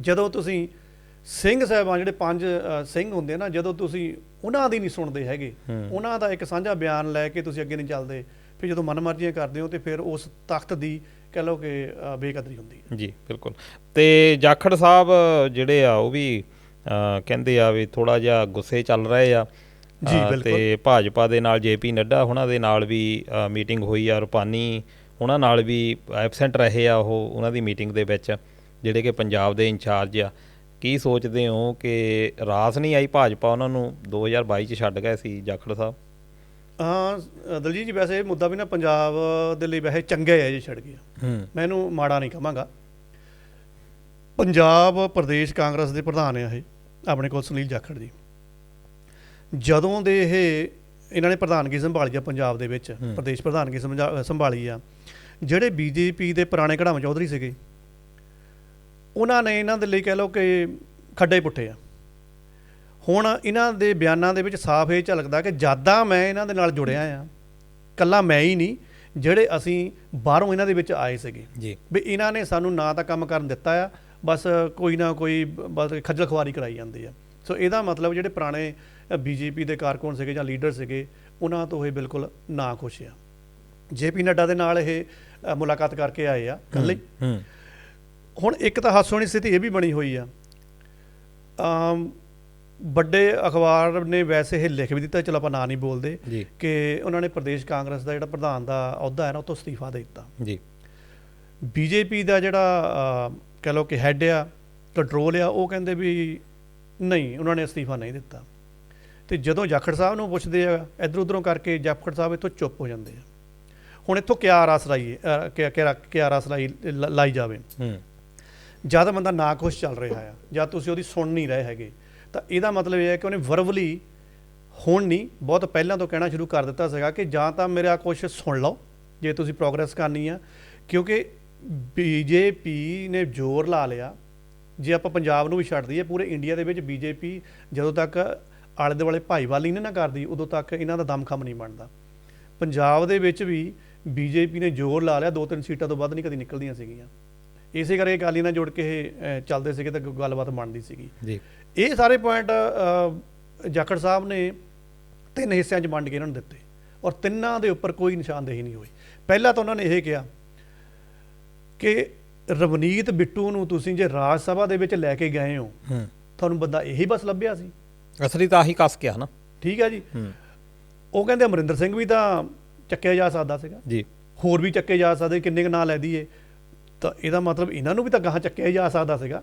ਜਦੋਂ ਤੁਸੀਂ ਸਿੰਘ ਸਾਹਿਬਾਨ ਜਿਹੜੇ ਪੰਜ ਸਿੰਘ ਹੁੰਦੇ ਨਾ ਜਦੋਂ ਤੁਸੀਂ ਉਹਨਾਂ ਦੀ ਨਹੀਂ ਸੁਣਦੇ ਹੈਗੇ। ਉਹਨਾਂ ਦਾ ਇੱਕ ਸਾਂਝਾ ਬਿਆਨ ਲੈ ਕੇ ਤੁਸੀਂ ਅੱਗੇ ਨਹੀਂ ਚੱਲਦੇ ਫਿਰ ਜਦੋਂ ਮਨਮਰਜ਼ੀਆਂ ਕਰਦੇ ਹੋ ਤੇ ਫਿਰ ਉਸ ਤਖਤ ਦੀ ਕਹਿ ਲਓ ਕਿ ਬੇਕਦਰੀ ਹੁੰਦੀ ਹੈ। ਜੀ ਬਿਲਕੁਲ। ਤੇ ਜਾਖੜ ਸਾਹਿਬ ਜਿਹੜੇ ਆ ਉਹ ਵੀ ਕਹਿੰਦੇ ਆ ਵੀ ਥੋੜਾ ਜਿਹਾ ਗੁੱਸੇ ਚੱਲ ਰਹੇ ਆ। ਜੀ, ਬਿਲਕੁਲ। ਤੇ ਭਾਜਪਾ ਦੇ ਨਾਲ ਜੇਪੀ ਨੱਡਾ ਉਹਨਾਂ ਦੇ ਨਾਲ ਵੀ ਮੀਟਿੰਗ ਹੋਈ ਆ। ਰੁਪਾਨੀ ਉਹਨਾਂ ਨਾਲ ਵੀ ਐਬਸੈਂਟ ਰਹੇ ਆ ਉਹ ਉਹਨਾਂ ਦੀ ਮੀਟਿੰਗ ਦੇ ਵਿੱਚ ਜਿਹੜੇ ਕਿ ਪੰਜਾਬ ਦੇ ਇੰਚਾਰਜ ਆ। ਕੀ ਸੋਚਦੇ ਹੋ ਕਿ ਰਾਸ ਨਹੀਂ ਆਈ ਭਾਜਪਾ ਉਹਨਾਂ ਨੂੰ 2022 ਚ ਛੱਡ ਗਏ ਸੀ ਜਾਖੜ ਸਾਹਿਬ? ਹਾਂ ਦਲਜੀਤ ਜੀ ਵੈਸੇ ਇਹ ਮੁੱਦਾ ਵੀ ਨਾ ਪੰਜਾਬ ਦੇ ਲਈ ਵੈਸੇ ਚੰਗਾ ਹੈ ਜੇ ਛੱਡ ਗਿਆ। ਹੂੰ। ਮੈਂ ਇਹਨੂੰ ਮਾੜਾ ਨਹੀਂ ਕਹਾਂਗਾ। ਪੰਜਾਬ ਪ੍ਰਦੇਸ਼ ਕਾਂਗਰਸ ਦੇ ਪ੍ਰਧਾਨ ਆ ਇਹ ਆਪਣੇ ਕੋਲ ਸੁਨੀਲ ਜਾਖੜ ਜੀ। ਜਦੋਂ ਦੇ ਇਹ ਇਹਨਾਂ ਨੇ ਪ੍ਰਧਾਨਗੀ ਸੰਭਾਲੀ ਆ ਪੰਜਾਬ ਦੇ ਵਿੱਚ। ਪ੍ਰਦੇਸ਼ ਪ੍ਰਧਾਨਗੀ ਸੰਭਾਲੀ ਆ ਜਿਹੜੇ ਬੀਜੇਪੀ ਦੇ ਪੁਰਾਣੇ ਕਢਾਵਾਂ ਚੌਧਰੀ ਸੀਗੇ ਉਹਨਾਂ ਨੇ ਇਹਨਾਂ ਦੇ ਲਈ ਕਹਿ ਲਓ ਕਿ ਖੱਡੇ ਪੁੱਟੇ ਆ। ਹੁਣ ਇਹਨਾਂ ਦੇ ਬਿਆਨਾਂ ਦੇ ਵਿੱਚ ਸਾਫ਼ ਇਹ ਝਲਕਦਾ ਕਿ ਜ਼ਿਆਦਾ ਮੈਂ ਇਹਨਾਂ ਦੇ ਨਾਲ ਜੁੜਿਆ ਆ ਕੱਲਾ ਮੈਂ ਹੀ ਨਹੀਂ ਜਿਹੜੇ ਅਸੀਂ ਬਾਹਰੋਂ ਇਹਨਾਂ ਦੇ ਵਿੱਚ ਆਏ ਸੀਗੇ। ਜੀ। ਵੀ ਇਹਨਾਂ ਨੇ ਸਾਨੂੰ ਨਾ ਤਾਂ ਕੰਮ ਕਰਨ ਦਿੱਤਾ ਆ ਬਸ ਕੋਈ ਨਾ ਕੋਈ ਬਸ ਖੱਜਲ ਖੁਆਰੀ ਕਰਾਈ ਜਾਂਦੀ ਆ। ਸੋ ਇਹਦਾ ਮਤਲਬ ਜਿਹੜੇ ਪੁਰਾਣੇ ਬੀਜੇਪੀ ਦੇ ਕਾਰਕੁਨ ਸੀਗੇ ਜਾਂ ਲੀਡਰ ਸੀਗੇ ਉਹਨਾਂ ਤੋਂ ਇਹ ਬਿਲਕੁਲ ਨਾ ਖੁਸ਼ ਆ। ਜੇਪੀ ਨੱਡਾ ਦੇ ਨਾਲ ਇਹ ਮੁਲਾਕਾਤ ਕਰਕੇ ਆਏ ਆ ਇਕੱਲੇ ਹੂੰ। ਹੁਣ ਇੱਕ ਤਾਂ ਹਾਸੋਣੀ ਸਥਿਤੀ ਇਹ ਵੀ ਬਣੀ ਹੋਈ ਆ। ਆਮ ਵੱਡੇ ਅਖਬਾਰ ਨੇ ਵੈਸੇ ਇਹ ਲਿਖ ਵੀ ਦਿੱਤਾ ਚਲੋ ਆਪਾਂ ਨਾਂ ਨਹੀਂ ਬੋਲਦੇ ਕਿ ਉਹਨਾਂ ਨੇ ਪ੍ਰਦੇਸ਼ ਕਾਂਗਰਸ ਦਾ ਜਿਹੜਾ ਪ੍ਰਧਾਨ ਦਾ ਅਹੁਦਾ ਹੈ ਨਾ ਉਹ ਤੋਂ ਅਸਤੀਫਾ ਦੇ ਦਿੱਤਾ। ਜੀ। ਬੀਜੇਪੀ ਦਾ ਜਿਹੜਾ ਕਹਿ ਲਓ ਕਿ ਹੈੱਡ ਆ ਕੰਟਰੋਲ ਆ ਉਹ ਕਹਿੰਦੇ ਵੀ ਨਹੀਂ ਉਹਨਾਂ ਨੇ ਅਸਤੀਫਾ ਨਹੀਂ ਦਿੱਤਾ। ਤੇ ਜਦੋਂ ਜਾਖੜ ਸਾਹਿਬ ਨੂੰ ਪੁੱਛਦੇ ਆ ਇਧਰ ਉਧਰੋਂ ਕਰਕੇ ਜਾਖੜ ਸਾਹਿਬ ਇੱਥੋਂ ਚੁੱਪ ਹੋ ਜਾਂਦੇ ਆ। ਹੁਣ ਇੱਥੋਂ ਕਿਆ ਰਸ ਲਾਈਏ ਕਿਆ ਕਿਆ ਰਸ ਲਾਈ ਲ- ਲਾਈ ਜਾਵੇ। ਹੂੰ। ਜਦ ਬੰਦਾ ਨਾ ਖੁਸ਼ ਚੱਲ ਰਿਹਾ ਆ ਜਾਂ ਤੁਸੀਂ ਉਹਦੀ ਸੁਣ ਨਹੀਂ ਰਹੇ ਹੈਗੇ, ਤਾਂ ਇਹਦਾ ਮਤਲਬ ਇਹ ਹੈ ਕਿ ਉਹਨੇ ਵਰਬਲੀ ਹੁਣ ਨਹੀਂ, ਬਹੁਤ ਪਹਿਲਾਂ ਤੋਂ ਕਹਿਣਾ ਸ਼ੁਰੂ ਕਰ ਦਿੱਤਾ ਸੀਗਾ ਕਿ ਜਾਂ ਤਾਂ ਮੇਰਾ ਕੁਝ ਸੁਣ ਲਓ, ਜੇ ਤੁਸੀਂ ਪ੍ਰੋਗਰੈਸ ਕਰਨੀ ਆ, ਕਿਉਂਕਿ ਬੀਜੇਪੀ ਨੇ ਜ਼ੋਰ ਲਾ ਲਿਆ, ਜੇ ਆਪਾਂ ਪੰਜਾਬ ਨੂੰ ਵੀ ਛੱਡ ਦਈਏ, ਪੂਰੇ ਇੰਡੀਆ ਦੇ ਵਿੱਚ ਬੀਜੇਪੀ ਜਦੋਂ ਤੱਕ ਆਲੇ ਦੁਆਲੇ ਭਾਈਵਾਲੀ ਨਹੀਂ ਨਾ ਕਰਦੀ, ਉਦੋਂ ਤੱਕ ਇਹਨਾਂ ਦਾ ਦਮਖਮ ਨਹੀਂ ਬਣਦਾ। ਪੰਜਾਬ ਦੇ ਵਿੱਚ ਵੀ ਬੀਜੇਪੀ ਨੇ ਜ਼ੋਰ ਲਾ ਲਿਆ, ਦੋ ਤਿੰਨ ਸੀਟਾਂ ਤੋਂ ਵੱਧ ਨਹੀਂ ਕਦੀ ਨਿਕਲਦੀਆਂ ਸੀਗੀਆਂ। ਇਸੇ ਕਰਕੇ ਅਕਾਲੀ ਨਾਲ ਜੁੜ ਕੇ ਇਹ ਚੱਲਦੇ ਸੀਗੇ ਤਾਂ ਗੱਲਬਾਤ ਬਣਦੀ ਸੀਗੀ। ਜੀ। ਇਹ ਸਾਰੇ ਪੁਆਇੰਟ ਜਾਖੜ ਸਾਹਿਬ ਨੇ ਤਿੰਨ ਹਿੱਸਿਆਂ 'ਚ ਵੰਡ ਕੇ ਇਹਨਾਂ ਨੂੰ ਦਿੱਤੇ ਔਰ ਤਿੰਨਾਂ ਦੇ ਉੱਪਰ ਕੋਈ ਨਿਸ਼ਾਨਦੇਹੀ ਨਹੀਂ ਹੋਈ। ਪਹਿਲਾਂ ਤਾਂ ਉਹਨਾਂ ਨੇ ਇਹ ਕਿਹਾ ਕਿ ਰਵਨੀਤ ਬਿੱਟੂ ਨੂੰ ਤੁਸੀਂ ਜੇ ਰਾਜ ਸਭਾ ਦੇ ਵਿੱਚ ਲੈ ਕੇ ਗਏ ਹੋ ਤੁਹਾਨੂੰ ਬੰਦਾ ਇਹੀ ਬਸ ਲੱਭਿਆ ਸੀ। ਅਸਲੀ ਤਾਂ ਆਹੀ ਕੱਸ ਗਿਆ ਨਾ। ਠੀਕ ਹੈ ਜੀ। ਉਹ ਕਹਿੰਦੇ ਅਮਰਿੰਦਰ ਸਿੰਘ ਵੀ ਤਾਂ ਚੱਕਿਆ ਜਾ ਸਕਦਾ ਸੀਗਾ। ਜੀ। ਹੋਰ ਵੀ ਚੱਕੇ ਜਾ ਸਕਦੇ ਕਿੰਨੇ ਕੁ ਨਾਂ ਲੈ ਦਈਏ। ਤਾਂ ਇਹਦਾ ਮਤਲਬ ਇਹਨਾਂ ਨੂੰ ਵੀ ਤਾਂ ਗਾਹਾਂ ਚੱਕਿਆ ਜਾ ਸਕਦਾ ਸੀਗਾ।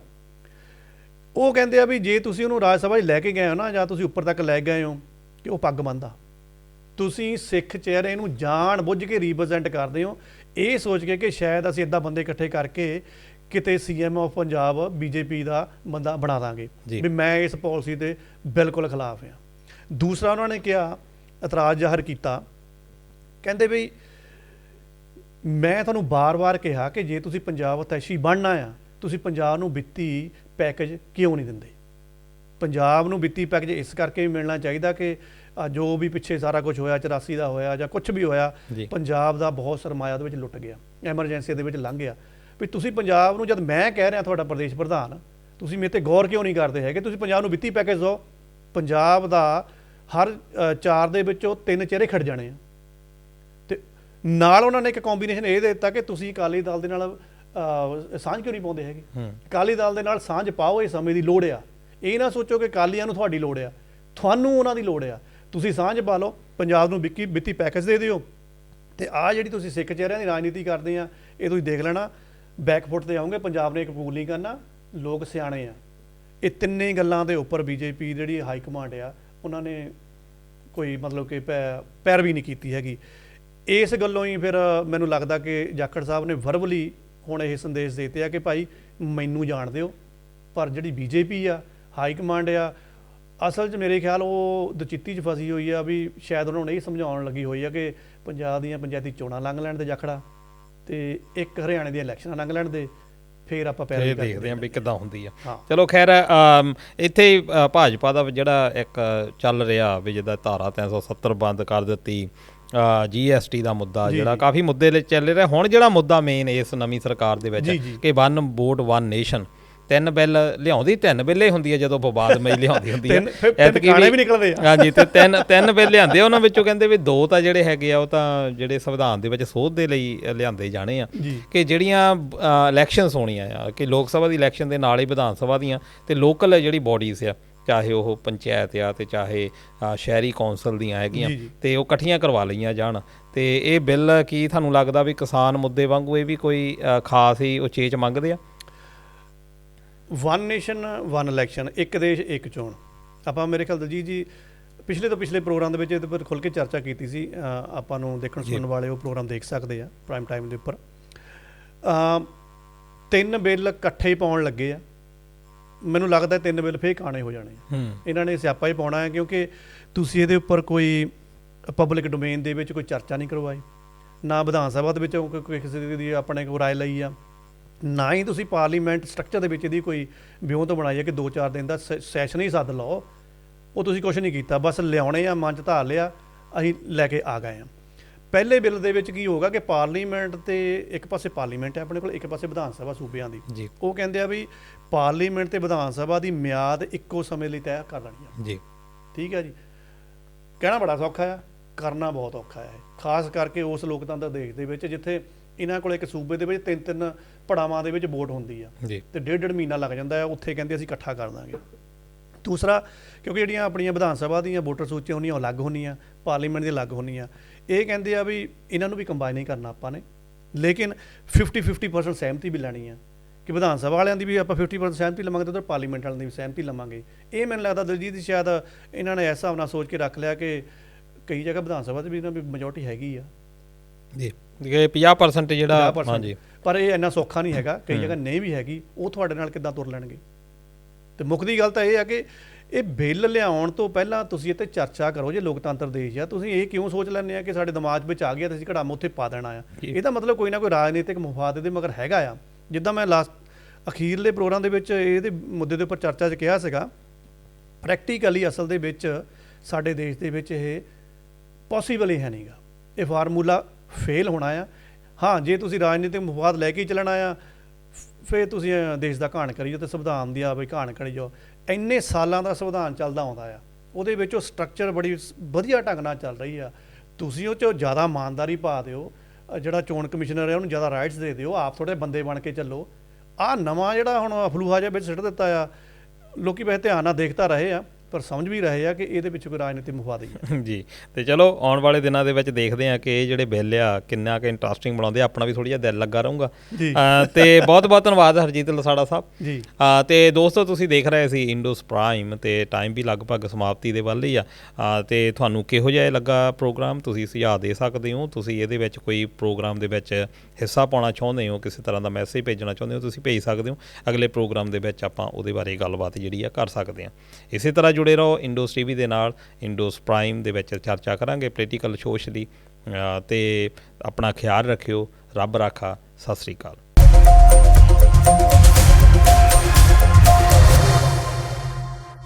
ਉਹ ਕਹਿੰਦੇ ਆ ਵੀ ਜੇ ਤੁਸੀਂ ਉਹਨੂੰ ਰਾਜ ਸਭਾ 'ਚ ਲੈ ਕੇ ਗਏ ਹੋ ਨਾ ਜਾਂ ਤੁਸੀਂ ਉੱਪਰ ਤੱਕ ਲੈ ਗਏ ਹੋ ਕਿ ਉਹ ਪੱਗ ਬੰਦਾ ਤੁਸੀਂ ਸਿੱਖ ਚਿਹਰੇ ਨੂੰ ਜਾਣ ਬੁੱਝ ਕੇ ਰਿਪਰੈਜ਼ੈਂਟ ਕਰਦੇ ਹੋ। ਇਹ ਸੋਚ ਕੇ ਕਿ ਸ਼ਾਇਦ ਅਸੀਂ ਇਦਾਂ ਬੰਦੇ ਇਕੱਠੇ ਕਰਕੇ ਕਿਤੇ ਸੀਐਮ ਆਫ ਪੰਜਾਬ ਬੀਜੇਪੀ ਦਾ ਬੰਦਾ ਬਣਾ ਦਾਂਗੇ। ਵੀ ਮੈਂ ਇਸ ਪਾਲਿਸੀ ਦੇ ਬਿਲਕੁਲ ਖਿਲਾਫ ਹਾਂ। ਦੂਸਰਾ ਉਹਨਾਂ ਨੇ ਕਿਹਾ ਇਤਰਾਜ਼ ਜ਼ਾਹਰ ਕੀਤਾ। ਕਹਿੰਦੇ ਵੀ ਮੈਂ ਤੁਹਾਨੂੰ ਬਾਰ-ਬਾਰ ਕਿਹਾ ਕਿ ਜੇ ਤੁਸੀਂ ਪੰਜਾਬ ਤੈਸ਼ੀ ਬਣਨਾ ਆ ਤੁਸੀਂ ਪੰਜਾਬ ਨੂੰ ਵਿੱਤੀ ਪੈਕੇਜ ਕਿਉਂ ਨਹੀਂ ਦਿੰਦੇ? ਪੰਜਾਬ ਨੂੰ ਵਿੱਤੀ ਪੈਕੇਜ ਇਸ ਕਰਕੇ ਵੀ ਮਿਲਣਾ ਚਾਹੀਦਾ ਕਿ ਜੋ ਵੀ ਪਿੱਛੇ ਸਾਰਾ ਕੁਝ ਹੋਇਆ 84 ਦਾ ਹੋਇਆ ਜਾਂ ਕੁਝ ਵੀ ਹੋਇਆ। ਪੰਜਾਬ ਦਾ ਬਹੁਤ ਸਰਮਾਇਆ ਉਹਦੇ ਵਿੱਚ ਲੁੱਟ ਗਿਆ ਐਮਰਜੈਂਸੀ ਦੇ ਵਿੱਚ ਲੰਘ ਗਿਆ। ਵੀ ਤੁਸੀਂ ਪੰਜਾਬ ਨੂੰ ਜਦ ਮੈਂ ਕਹਿ ਰਿਹਾ ਤੁਹਾਡਾ ਪ੍ਰਦੇਸ਼ ਪ੍ਰਧਾਨ ਤੁਸੀਂ ਮੇਰੇ ਤੇ ਗੌਰ ਕਿਉਂ ਨਹੀਂ ਕਰਦੇ ਹੈਗੇ? ਤੁਸੀਂ ਪੰਜਾਬ ਨੂੰ ਵਿੱਤੀ ਪੈਕੇਜ ਦਿਓ। ਪੰਜਾਬ ਦਾ ਹਰ ਚਾਰ ਦੇ ਵਿੱਚੋਂ ਤਿੰਨ ਚਿਹਰੇ ਖੜ ਜਾਣੇ ਆ। ਨਾਲ ਉਹਨਾਂ ਨੇ ਇੱਕ ਕੰਬੀਨੇਸ਼ਨ ਇਹ ਦੇ ਦਿੱਤਾ ਕਿ ਤੁਸੀਂ ਅਕਾਲੀ ਦਲ ਦੇ ਨਾਲ ਸਾਂਝ ਕਿਉਂ ਨਹੀਂ ਪਾਉਂਦੇ ਹੈਗੇ? ਅਕਾਲੀ ਦਲ ਦੇ ਨਾਲ ਸਾਂਝ ਪਾਓ ਇਹ ਸਮੇਂ ਦੀ ਲੋੜ ਆ। ਇਹ ਨਾ ਸੋਚੋ ਕਿ ਅਕਾਲੀਆਂ ਨੂੰ ਤੁਹਾਡੀ ਲੋੜ ਆ। ਤੁਹਾਨੂੰ ਉਹਨਾਂ ਦੀ ਲੋੜ ਆ। ਤੁਸੀਂ ਸਾਂਝ ਪਾ ਲਓ ਪੰਜਾਬ ਨੂੰ ਵਿੱਤੀ ਵਿੱਤੀ ਪੈਕੇਜ ਦੇ ਦਿਓ। ਤੇ ਆ ਜਿਹੜੀ ਤੁਸੀਂ ਸਿੱਖ ਚਿਹਰਿਆਂ ਦੀ ਰਾਜਨੀਤੀ ਕਰਦੇ ਆ ਇਹ ਤੁਸੀਂ ਦੇਖ ਲੈਣਾ। ਬੈਕਫੁੱਟ ਤੇ ਆਉਂਗੇ ਪੰਜਾਬ ਨੇ ਕਬੂਲ ਨਹੀਂ ਕਰਨਾ। ਲੋਕ ਸਿਆਣੇ ਆ। ਇਹ ਤਿੰਨੇ ਗੱਲਾਂ ਦੇ ਉੱਪਰ ਬੀਜੇਪੀ ਜਿਹੜੀ ਹਾਈ ਕਮਾਂਡ ਆ ਉਹਨਾਂ ਨੇ ਕੋਈ ਮਤਲਬ ਕਿ ਪੈ- ਪੈਰਵੀ ਨਹੀਂ ਕੀਤੀ ਹੈਗੀ। ਇਸ ਗੱਲੋਂ ਹੀ ਫਿਰ ਮੈਨੂੰ ਲੱਗਦਾ ਕਿ ਜਾਖੜ ਸਾਹਿਬ ਨੇ ਵਰਬਲੀ ਹੁਣ ਇਹ ਸੰਦੇਸ਼ ਦੇ ਦਿੱਤੇ ਆ ਕਿ ਭਾਈ ਮੈਨੂੰ ਜਾਣ ਦਿਓ। ਪਰ ਜਿਹੜੀ ਬੀਜੇਪੀ ਆ ਹਾਈ ਕਮਾਂਡ ਆ ਅਸਲ 'ਚ ਮੇਰੇ ਖਿਆਲ ਉਹ ਦਚਿੱਤੀ 'ਚ ਫਸੀ ਹੋਈ ਆ ਵੀ ਸ਼ਾਇਦ ਉਹਨਾਂ ਨੂੰ ਇਹ ਸਮਝਾਉਣ ਲੱਗੀ ਹੋਈ ਆ ਕਿ ਪੰਜਾਬ ਦੀਆਂ ਪੰਚਾਇਤੀ ਚੋਣਾਂ ਲੰਘ ਲੈਣ ਤੇ ਜਾਖੜਾ ਤੇ ਇੱਕ ਹਰਿਆਣੇ ਦੀਆਂ ਇਲੈਕਸ਼ਨਾਂ ਲੰਘ ਲੈਣ ਦੇ ਫਿਰ ਆਪਾਂ ਕਰਕੇ ਦੇਖਦੇ ਆਂ ਵੀ ਕਿੱਦਾਂ ਹੁੰਦੀ ਆ। ਚਲੋ ਖੈਰ ਇੱਥੇ ਭਾਜਪਾ ਦਾ ਜਿਹੜਾ ਇੱਕ ਚੱਲ ਰਿਹਾ ਵੀ ਜਿਹਦਾ ਧਾਰਾ 370 ਬੰਦ ਕਰ ਦਿੱਤੀ ਜੀਐਸਟੀ ਦਾ ਮੁੱਦਾ ਜਿਹੜਾ। ਕਾਫੀ ਮੁੱਦੇ ਲਈ ਚੱਲ ਰਿਹਾ ਹੁਣ ਜਿਹੜਾ ਮੁੱਦਾ ਮੇਨ ਇਸ ਨਵੀਂ ਸਰਕਾਰ ਦੇ ਵਿੱਚ। ਕਿ ਵਨ ਵੋਟ ਵਨ ਨੇਸ਼ਨ ਤਿੰਨ ਬਿੱਲ ਲਿਆਉਂਦੀ ਤਿੰਨ ਬਿੱਲੇ ਹੁੰਦੀ ਹੈ ਜਦੋਂ ਵਿਵਾਦ ਮਈ ਲਿਆਉਂਦੀ ਹੁੰਦੀ ਹੈ ਐਤਕੀ ਵੀ ਨਿਕਲਦੇ ਆ। ਹਾਂਜੀ ਤੇ ਤਿੰਨ ਤਿੰਨ ਬਿੱਲ ਲਿਆਂਦੇ ਉਹਨਾਂ ਵਿੱਚੋਂ ਕਹਿੰਦੇ ਵੀ ਦੋ ਤਾਂ ਜਿਹੜੇ ਹੈਗੇ ਆ ਉਹ ਤਾਂ ਜਿਹੜੇ ਸੰਵਿਧਾਨ ਦੇ ਵਿੱਚ ਸੋਧ ਦੇ ਲਈ ਲਿਆਂਦੇ ਜਾਣੇ ਆ ਕਿ ਜਿਹੜੀਆਂ ਇਲੈਕਸ਼ਨਸ ਹੋਣੀਆਂ ਆ ਕਿ ਲੋਕ ਸਭਾ ਦੀ ਇਲੈਕਸ਼ਨ ਦੇ ਨਾਲ ਹੀ ਵਿਧਾਨ ਸਭਾ ਦੀਆਂ ਤੇ ਲੋਕਲ ਜਿਹੜੀ ਬਾਡੀਜ਼ ਆ ਚਾਹੇ ਉਹ ਪੰਚਾਇਤ ਆ ਤੇ ਚਾਹੇ ਸ਼ਹਿਰੀ ਕੌਂਸਲ ਦੀਆਂ ਹੈਗੀਆਂ। ਤੇ ਉਹ ਇਕੱਠੀਆਂ ਕਰਵਾ ਲਈਆਂ ਜਾਣ। ਤੇ ਇਹ ਬਿੱਲ ਕੀ ਤੁਹਾਨੂੰ ਲੱਗਦਾ ਵੀ ਕਿਸਾਨ ਮੁੱਦੇ ਵਾਂਗੂ ਇਹ ਵੀ ਕੋਈ ਖਾਸ ਹੀ ਉਚੇਚ ਮੰਗਦੇ ਆ? ਵਨ ਨੇਸ਼ਨ ਵਨ ਇਲੈਕਸ਼ਨ ਇੱਕ ਦੇਸ਼ ਇੱਕ ਚੋਣ। ਆਪਾਂ ਮੇਰੇ ਖਿਆਲ ਦਲਜੀਤ ਜੀ ਪਿਛਲੇ ਤੋਂ ਪਿਛਲੇ ਪ੍ਰੋਗਰਾਮ ਦੇ ਵਿੱਚ ਇਹਦੇ ਉੱਪਰ ਖੁੱਲ ਕੇ ਚਰਚਾ ਕੀਤੀ ਸੀ। ਆਪਾਂ ਨੂੰ ਦੇਖਣ ਸੁਣਨ ਵਾਲੇ ਉਹ ਪ੍ਰੋਗਰਾਮ ਦੇਖ ਸਕਦੇ ਆ ਪ੍ਰਾਈਮ ਟਾਈਮ ਦੇ ਉੱਪਰ। ਤਿੰਨ ਬਿੱਲ ਇਕੱਠੇ ਪਾਉਣ ਲੱਗੇ ਆ। ਮੈਨੂੰ ਲੱਗਦਾ ਤਿੰਨ ਬਿੱਲ ਫੇਰ ਕਾਣੇ ਹੋ ਜਾਣੇ ਇਹਨਾਂ ਨੇ ਸਿਆਪਾ ਹੀ ਪਾਉਣਾ ਹੈ ਕਿਉਂਕਿ ਤੁਸੀਂ ਇਹਦੇ ਉੱਪਰ ਕੋਈ ਪਬਲਿਕ ਡੋਮੇਨ ਦੇ ਵਿੱਚ ਕੋਈ ਚਰਚਾ ਨਹੀਂ ਕਰਵਾਈ। ਨਾ ਵਿਧਾਨ ਸਭਾ ਦੇ ਵਿੱਚ ਕੋਈ ਕੋਈ ਕਿਸੇ ਦੀ ਆਪਣੇ ਕੋਲ ਰਾਏ ਲਈ ਆ। ਨਾ ਹੀ ਤੁਸੀਂ ਪਾਰਲੀਮੈਂਟ ਸਟਰਕਚਰ ਦੇ ਵਿੱਚ ਇਹਦੀ ਕੋਈ ਵਿਉਂਤ ਬਣਾਈ ਹੈ ਕਿ 2-4 ਦਿਨ ਦਾ ਸੈਸ਼ਨ ਹੀ ਸੱਦ ਲਓ। ਉਹ ਤੁਸੀਂ ਕੁਝ ਨਹੀਂ ਕੀਤਾ। ਬਸ ਲਿਆਉਣੇ ਆ ਮੰਚ ਧਾਰ ਲਿਆ ਅਸੀਂ ਲੈ ਕੇ ਆ ਗਏ ਆ। ਪਹਿਲੇ ਬਿੱਲ ਦੇ ਵਿੱਚ ਕੀ ਹੋਗਾ ਕਿ ਪਾਰਲੀਮੈਂਟ ਤੇ ਇੱਕ ਪਾਸੇ ਪਾਰਲੀਮੈਂਟ ਹੈ ਆਪਣੇ ਕੋਲ ਇੱਕ ਪਾਸੇ ਵਿਧਾਨ ਸਭਾ ਸੂਬਿਆਂ ਦੀ। ਉਹ ਕਹਿੰਦੇ ਆ ਵੀ ਪਾਰਲੀਮੈਂਟ ਤੇ ਵਿਧਾਨ ਸਭਾ ਦੀ ਮਿਆਦ ਇੱਕੋ ਸਮੇਂ ਲਈ ਤੈਅ ਕਰ ਲੈਣੀ ਆ। ਜੀ। ਠੀਕ ਹੈ ਜੀ। ਕਹਿਣਾ ਬੜਾ ਸੌਖਾ ਆ ਕਰਨਾ ਬਹੁਤ ਔਖਾ ਹੈ ਖਾਸ ਕਰਕੇ ਉਸ ਲੋਕਤੰਤਰ ਦੇਸ਼ ਦੇ ਵਿੱਚ ਜਿੱਥੇ ਇਹਨਾਂ ਕੋਲ ਇੱਕ ਸੂਬੇ ਦੇ ਵਿੱਚ ਤਿੰਨ ਤਿੰਨ ਪੜਾਵਾਂ ਦੇ ਵਿੱਚ ਵੋਟ ਹੁੰਦੀ ਆ ਤੇ ਡੇਢ ਡੇਢ ਮਹੀਨਾ ਲੱਗ ਜਾਂਦਾ ਹੈ ਉੱਥੇ ਕਹਿੰਦੇ ਅਸੀਂ ਇਕੱਠਾ ਕਰ ਦਾਂਗੇ। ਦੂਸਰਾ ਕਿਉਂਕਿ ਜਿਹੜੀਆਂ ਆਪਣੀਆਂ ਵਿਧਾਨ ਸਭਾ ਦੀਆਂ ਵੋਟਰ ਸੂਚੀਆਂ ਹੁੰਦੀਆਂ ਉਹ ਅਲੱਗ ਹੁੰਦੀਆਂ ਪਾਰਲੀਮੈਂਟ ਦੀਆਂ ਅਲੱਗ ਹੁੰਦੀਆਂ। ਇਹ ਕਹਿੰਦੇ ਆ ਵੀ ਇਹਨਾਂ ਨੂੰ ਵੀ ਕੰਬਾਈਨ ਨਹੀਂ ਕਰਨਾ ਆਪਾਂ ਨੇ। ਲੇਕਿਨ 50 50% ਸਹਿਮਤੀ ਵੀ ਲੈਣੀ ਆ। ਕਿ ਵਿਧਾਨ ਸਭਾ ਵਾਲਿਆਂ ਦੀ ਵੀ ਆਪਾਂ 50% ਸਹਿਮਤੀ ਲਵਾਂਗੇ ਤੇ ਉਧਰ ਪਾਰਲੀਮੈਂਟ ਵਾਲਿਆਂ ਦੀ ਵੀ ਸਹਿਮਤੀ ਲਵਾਂਗੇ। ਇਹ ਮੈਨੂੰ ਲੱਗਦਾ ਦਲਜੀਤ ਜੀ ਸ਼ਾਇਦ ਇਹਨਾਂ ਨੇ ਐਸਾ ਨਾਲ ਸੋਚ ਕੇ ਰੱਖ ਲਿਆ ਕਿ ਕਈ ਜਗ੍ਹਾ ਵਿਧਾਨ ਸਭਾ 'ਚ ਵੀ ਇਹਨਾਂ ਦੀ ਮੈਜੋਰਟੀ ਹੈਗੀ ਆ। ਜੀ ਕਿ 50% ਜਿਹੜਾ 50% ਹਾਂਜੀ। ਪਰ ਇਹ ਇੰਨਾ ਸੌਖਾ ਨਹੀਂ ਹੈਗਾ ਕਈ ਜਗ੍ਹਾ ਨਹੀਂ ਵੀ ਹੈਗੀ ਉਹ ਤੁਹਾਡੇ ਨਾਲ ਕਿੱਦਾਂ ਤੁਰ ਲੈਣਗੇ? ਤੇ ਮੁੱਖ ਦੀ ਗੱਲ ਤਾਂ ਇਹ ਆ ਕਿ ਇਹ ਬਿੱਲ ਲਿਆਉਣ ਤੋਂ ਪਹਿਲਾਂ ਤੁਸੀਂ ਇਹ ਤੇ ਚਰਚਾ ਕਰੋ ਜੇ ਲੋਕਤੰਤਰ ਦੇਸ਼ ਆ ਤੁਸੀਂ ਇਹ ਕਿਉਂ ਸੋਚ ਲੈਂਦੇ ਆ ਕਿ ਸਾਡੇ ਦਿਮਾਗ ਵਿੱਚ ਆ ਗਿਆ ਤੇ ਅਸੀਂ ਘੜਾਮ ਉੱਥੇ ਪਾ ਦੇਣਾ ਆ। ਇਹਦਾ ਮਤਲਬ ਕੋਈ ਨਾ ਕੋਈ ਰਾਜਨੀਤਿਕ ਮਫਾਦ ਦੇ ਮਗਰ ਹੈਗਾ ਆ। ਜਿੱਦਾਂ ਮੈਂ ਲਾਸਟ ਅਖੀਰਲੇ ਪ੍ਰੋਗਰਾਮ ਦੇ ਵਿੱਚ ਇਹਦੇ ਮੁੱਦੇ ਦੇ ਉੱਪਰ ਚਰਚਾ 'ਚ ਕਿਹਾ ਸੀਗਾ ਪ੍ਰੈਕਟੀਕਲੀ ਅਸਲ ਦੇ ਵਿੱਚ ਸਾਡੇ ਦੇਸ਼ ਦੇ ਵਿੱਚ ਇਹ ਪੋਸੀਬਲ ਹੀ ਹੈ ਨਹੀਂਗਾ ਇਹ ਫਾਰਮੂਲਾ ਫੇਲ ਹੋਣਾ ਆ। ਹਾਂ, ਜੇ ਤੁਸੀਂ ਰਾਜਨੀਤਿਕ ਮਫਾਦ ਲੈ ਕੇ ਚੱਲਣਾ ਆ, ਫਿਰ ਤੁਸੀਂ ਦੇਸ਼ ਦਾ ਘਾਣ ਕਰੀ ਜਾਓ ਤੇ ਸੰਵਿਧਾਨ ਦੀ ਆ ਬਈ ਘਾਣ ਕਰੀ ਜਾਓ। ਇੰਨੇ ਸਾਲਾਂ ਦਾ ਸੰਵਿਧਾਨ ਚੱਲਦਾ ਆਉਂਦਾ ਆ। ਉਹਦੇ ਵਿੱਚ ਉਹ ਸਟਰਕਚਰ ਬੜੀ ਵਧੀਆ ਢੰਗ ਨਾਲ ਚੱਲ ਰਹੀ ਆ। ਤੁਸੀਂ ਉਹ 'ਚੋਂ ਜ਼ਿਆਦਾ ਇਮਾਨਦਾਰੀ ਪਾ ਦਿਓ। ਜਿਹੜਾ ਚੋਣ ਕਮਿਸ਼ਨਰ ਹੈ, ਉਹਨੂੰ ਜ਼ਿਆਦਾ ਰਾਈਟਸ ਦੇ ਦਿਓ, ਆਪ ਥੋੜੇ ਬੰਦੇ ਬਣ ਕੇ ਚੱਲੋ। ਆ ਨਵਾਂ ਜਿਹੜਾ ਹੁਣ ਅਫਲੂਹਾ ਜਿਹਾ ਵਿੱਚ ਸਿੱਟ ਦਿੱਤਾ ਆ, ਲੋਕੀ ਵੈਸੇ ਧਿਆਨ ਨਾਲ ਦੇਖਤਾ ਰਹੇ ਆ। ਪਰ ਸਮਝ ਵੀ ਰਹੇ ਆ ਕਿ ਇਹਦੇ ਵਿੱਚ ਕੋਈ ਰਾਜਨੀਤਿਕ ਮਫਾਦ ਹੀ ਹੈ। ਜੀ ਤੇ ਚਲੋ ਆਉਣ ਵਾਲੇ ਦਿਨਾਂ ਦੇ ਵਿੱਚ ਦੇਖਦੇ ਆ ਕਿ ਇਹ ਜਿਹੜੇ ਬਿੱਲ ਆ ਕਿੰਨਾ ਕਿ ਇੰਟਰਸਟਿੰਗ ਬਣਾਉਂਦੇ ਆ। ਆਪਣਾ ਵੀ ਥੋੜੀ ਜਿਹਾ ਦਿਲ ਲੱਗਾ ਰਹੂਗਾ। ਤੇ ਬਹੁਤ ਬਹੁਤ ਧੰਨਵਾਦ ਹਰਜੀਤ ਲਸਾੜਾ ਸਾਹਿਬ। ਜੀ। ਤੇ ਦੋਸਤੋ ਤੁਸੀਂ ਦੇਖ ਰਹੇ ਸੀ ਇੰਡੋਸ ਪ੍ਰਾਈਮ ਤੇ ਟਾਈਮ ਵੀ ਲਗਭਗ ਸਮਾਪਤੀ ਦੇ ਵੱਲ ਹੀ ਆ। ਤੇ ਤੁਹਾਨੂੰ ਕਿਹੋ ਜਿਹਾ ਲੱਗਾ ਪ੍ਰੋਗਰਾਮ ਤੁਸੀਂ ਸੁਝਾਅ ਦੇ ਸਕਦੇ ਹੋ? ਤੁਸੀਂ ਇਹਦੇ ਵਿੱਚ ਕੋਈ ਪ੍ਰੋਗਰਾਮ ਦੇ ਵਿੱਚ ਹਿੱਸਾ ਪਾਉਣਾ ਚਾਹੁੰਦੇ ਹੋ? ਕਿਸੇ ਤਰ੍ਹਾਂ ਦਾ ਮੈਸੇਜ ਭੇਜਣਾ ਚਾਹੁੰਦੇ ਹੋ? ਤੁਸੀਂ ਭੇਜ ਸਕਦੇ ਹੋ। ਅਗਲੇ ਪ੍ਰੋਗਰਾਮ ਦੇ ਵਿੱਚ ਆਪਾਂ ਉਹਦੇ ਬਾਰੇ ਗੱਲਬਾਤ ਜਿਹੜੀ ਆ ਕਰ ਸਕਦੇ ਹਾਂ। ਇਸੇ ਤਰ੍ਹਾਂ ਜੁੜੇ ਰਹੋ ਇੰਡੋਸ ਟੀਵੀ ਦੇ ਨਾਲ। ਇੰਡੋਸ ਪ੍ਰਾਈਮ ਦੇ ਵਿੱਚ ਚਰਚਾ ਕਰਾਂਗੇ ਪੋਲੀਟੀਕਲ ਸ਼ੋਸ਼ ਦੀ ਤੇ ਆਪਣਾ ਖਿਆਲ ਰੱਖਿਓ। ਰੱਬ ਰਾਖਾ। ਸਤਿ ਸ੍ਰੀ ਅਕਾਲ।